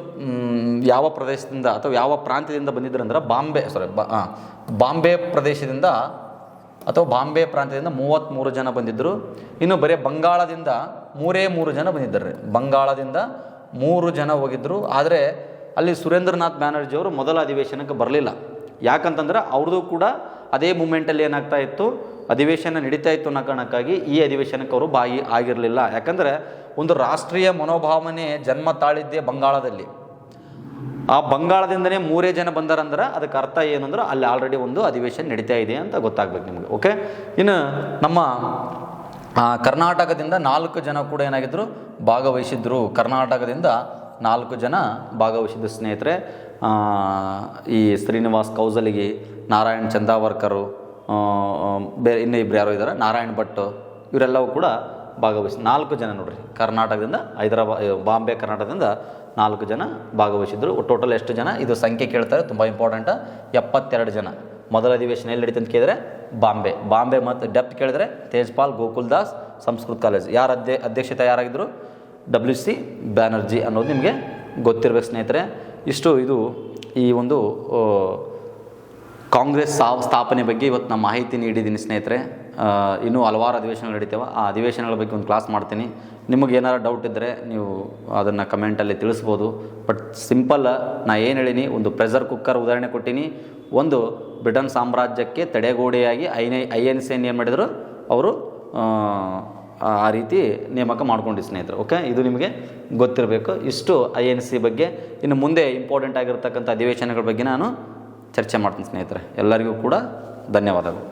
ಯಾವ ಪ್ರದೇಶದಿಂದ ಅಥವಾ ಯಾವ ಪ್ರಾಂತ್ಯದಿಂದ ಬಂದಿದ್ರು ಅಂದ್ರೆ ಬಾಂಬೆ ಸಾರಿ ಬಾಂಬೆ ಪ್ರದೇಶದಿಂದ ಅಥವಾ ಬಾಂಬೆ ಪ್ರಾಂತ್ಯದಿಂದ ಮೂವತ್ತ್ಮೂರು ಜನ ಬಂದಿದ್ದರು ಇನ್ನು ಬರೀ ಬಂಗಾಳದಿಂದ ಮೂರೇ ಮೂರು ಜನ ಬಂದಿದ್ದಾರೆ. ಬಂಗಾಳದಿಂದ ಮೂರು ಜನ ಹೋಗಿದ್ದರು ಆದರೆ ಅಲ್ಲಿ ಸುರೇಂದ್ರನಾಥ್ ಬ್ಯಾನರ್ಜಿ ಅವರು ಮೊದಲ ಅಧಿವೇಶನಕ್ಕೆ ಬರಲಿಲ್ಲ. ಯಾಕಂತಂದ್ರೆ ಅವ್ರದ್ದು ಕೂಡ ಅದೇ ಮೂಮೆಂಟಲ್ಲಿ ಏನಾಗ್ತಾ ಇತ್ತು, ಅಧಿವೇಶನ ನಡೀತಾ ಇತ್ತು ಅನ್ನೋ ಕಾರಣಕ್ಕಾಗಿ ಈ ಅಧಿವೇಶನಕ್ಕೆ ಅವರು ಬಾಯಿ ಆಗಿರಲಿಲ್ಲ. ಯಾಕಂದರೆ ಒಂದು ರಾಷ್ಟ್ರೀಯ ಮನೋಭಾವನೆ ಜನ್ಮ ತಾಳಿದ್ದೆ ಬಂಗಾಳದಲ್ಲಿ. ಆ ಬಂಗಾಳದಿಂದನೇ ಮೂರೇ ಜನ ಬಂದಾರಂದ್ರೆ ಅದಕ್ಕೆ ಅರ್ಥ ಏನಂದ್ರೆ ಅಲ್ಲಿ ಆಲ್ರೆಡಿ ಒಂದು ಅಧಿವೇಶನ ನಡೀತಾ ಇದೆ ಅಂತ ಗೊತ್ತಾಗ್ಬೇಕು ನಿಮಗೆ ಓಕೆ ಇನ್ನು ನಮ್ಮ ಕರ್ನಾಟಕದಿಂದ ನಾಲ್ಕು ಜನ ಕೂಡ ಏನಾಗಿದ್ದರು ಭಾಗವಹಿಸಿದ್ರು. ಕರ್ನಾಟಕದಿಂದ ನಾಲ್ಕು ಜನ ಭಾಗವಹಿಸಿದ್ದು ಸ್ನೇಹಿತರೆ. ಈ ಶ್ರೀನಿವಾಸ್ ಕೌಸಲಿಗಿ, ನಾರಾಯಣ್ ಚಂದಾವರ್ಕರು ಬೇರೆ ಇನ್ನೂ ಇಬ್ಬರು ಯಾರೋ ಇದ್ದಾರೆ. ನಾರಾಯಣ್ ಭಟ್ ಇವರೆಲ್ಲವೂ ಕೂಡ ಭಾಗವಹಿಸಿ ನಾಲ್ಕು ಜನ ನೋಡ್ರಿ. ಕರ್ನಾಟಕದಿಂದ ಹೈದರಾಬಾದ್ ಬಾಂಬೆ, ಕರ್ನಾಟಕದಿಂದ ನಾಲ್ಕು ಜನ ಭಾಗವಹಿಸಿದ್ರು. ಟೋಟಲ್ ಎಷ್ಟು ಜನ? ಇದು ಸಂಖ್ಯೆ ಕೇಳ್ತಾರೆ, ತುಂಬ ಇಂಪಾರ್ಟೆಂಟ್ ಎಪ್ಪತ್ತೆರಡು ಜನ. ಮೊದಲ ಅಧಿವೇಶನ ಎಲ್ಲಿ ನಡೀತಂತ ಕೇಳಿದ್ರೆ ಬಾಂಬೆ. ಬಾಂಬೆ ಮತ್ತು ಡೆಪ್ತ್ ಕೇಳಿದ್ರೆ ತೇಜ್ಪಾಲ್, ಗೋಕುಲ್ ದಾಸ್, ಸಂಸ್ಕೃತ ಕಾಲೇಜ್ ಯಾರು ಅಧ್ಯ, ಅಧ್ಯಕ್ಷತೆ ಯಾರಾಗಿದ್ದರು ಡಬ್ಲ್ಯೂ ಸಿ ಬ್ಯಾನರ್ಜಿ ಅನ್ನೋದು ನಿಮಗೆ ಗೊತ್ತಿರಬೇಕು ಸ್ನೇಹಿತರೆ. ಇಷ್ಟು ಇದು ಈ ಒಂದು ಕಾಂಗ್ರೆಸ್ ಸಾವ್, ಸ್ಥಾಪನೆ ಬಗ್ಗೆ ಇವತ್ತು ನಾನು ಮಾಹಿತಿ ನೀಡಿದ್ದೀನಿ ಸ್ನೇಹಿತರೆ. ಇನ್ನೂ ಹಲವಾರು ಅಧಿವೇಶನಗಳು ನಡೀತೇವೆ. ಆ ಅಧಿವೇಶನಗಳ ಬಗ್ಗೆ ಒಂದು ಕ್ಲಾಸ್ ಮಾಡ್ತೀನಿ. ನಿಮಗೆ ಏನಾರು ಡೌಟ್ ಇದ್ದರೆ ನೀವು ಅದನ್ನು ಕಮೆಂಟಲ್ಲಿ ತಿಳಿಸ್ಬೋದು. ಬಟ್ ಸಿಂಪಲ್ ನಾ ಏನು ಹೇಳಿನಿ, ಒಂದು ಪ್ರೆಷರ್ ಕುಕ್ಕರ್ ಉದಾಹರಣೆ ಕೊಟ್ಟಿನಿ. ಒಂದು ಬ್ರಿಟನ್ ಸಾಮ್ರಾಜ್ಯಕ್ಕೆ ತಡೆಗೋಡೆಯಾಗಿ ಐ ಐ ಎನ್ ಸಿ ಏನು ಮಾಡಿದರು. ಅವರು, ಆ ರೀತಿ ನೇಮಕ ಮಾಡ್ಕೊಂಡು ಸ್ನೇಹಿತರು. ಓಕೆ? ಇದು ನಿಮಗೆ ಗೊತ್ತಿರಬೇಕು. ಇಷ್ಟು ಐ ಎನ್ ಸಿ ಬಗ್ಗೆ. ಇನ್ನು ಮುಂದೆ ಇಂಪಾರ್ಟೆಂಟ್ ಆಗಿರ್ತಕ್ಕಂಥ ಅಧಿವೇಶನಗಳ ಬಗ್ಗೆ ನಾನು ಚರ್ಚೆ ಮಾಡ್ತೀನಿ ಸ್ನೇಹಿತರೆ. ಎಲ್ಲರಿಗೂ ಕೂಡ ಧನ್ಯವಾದಗಳು.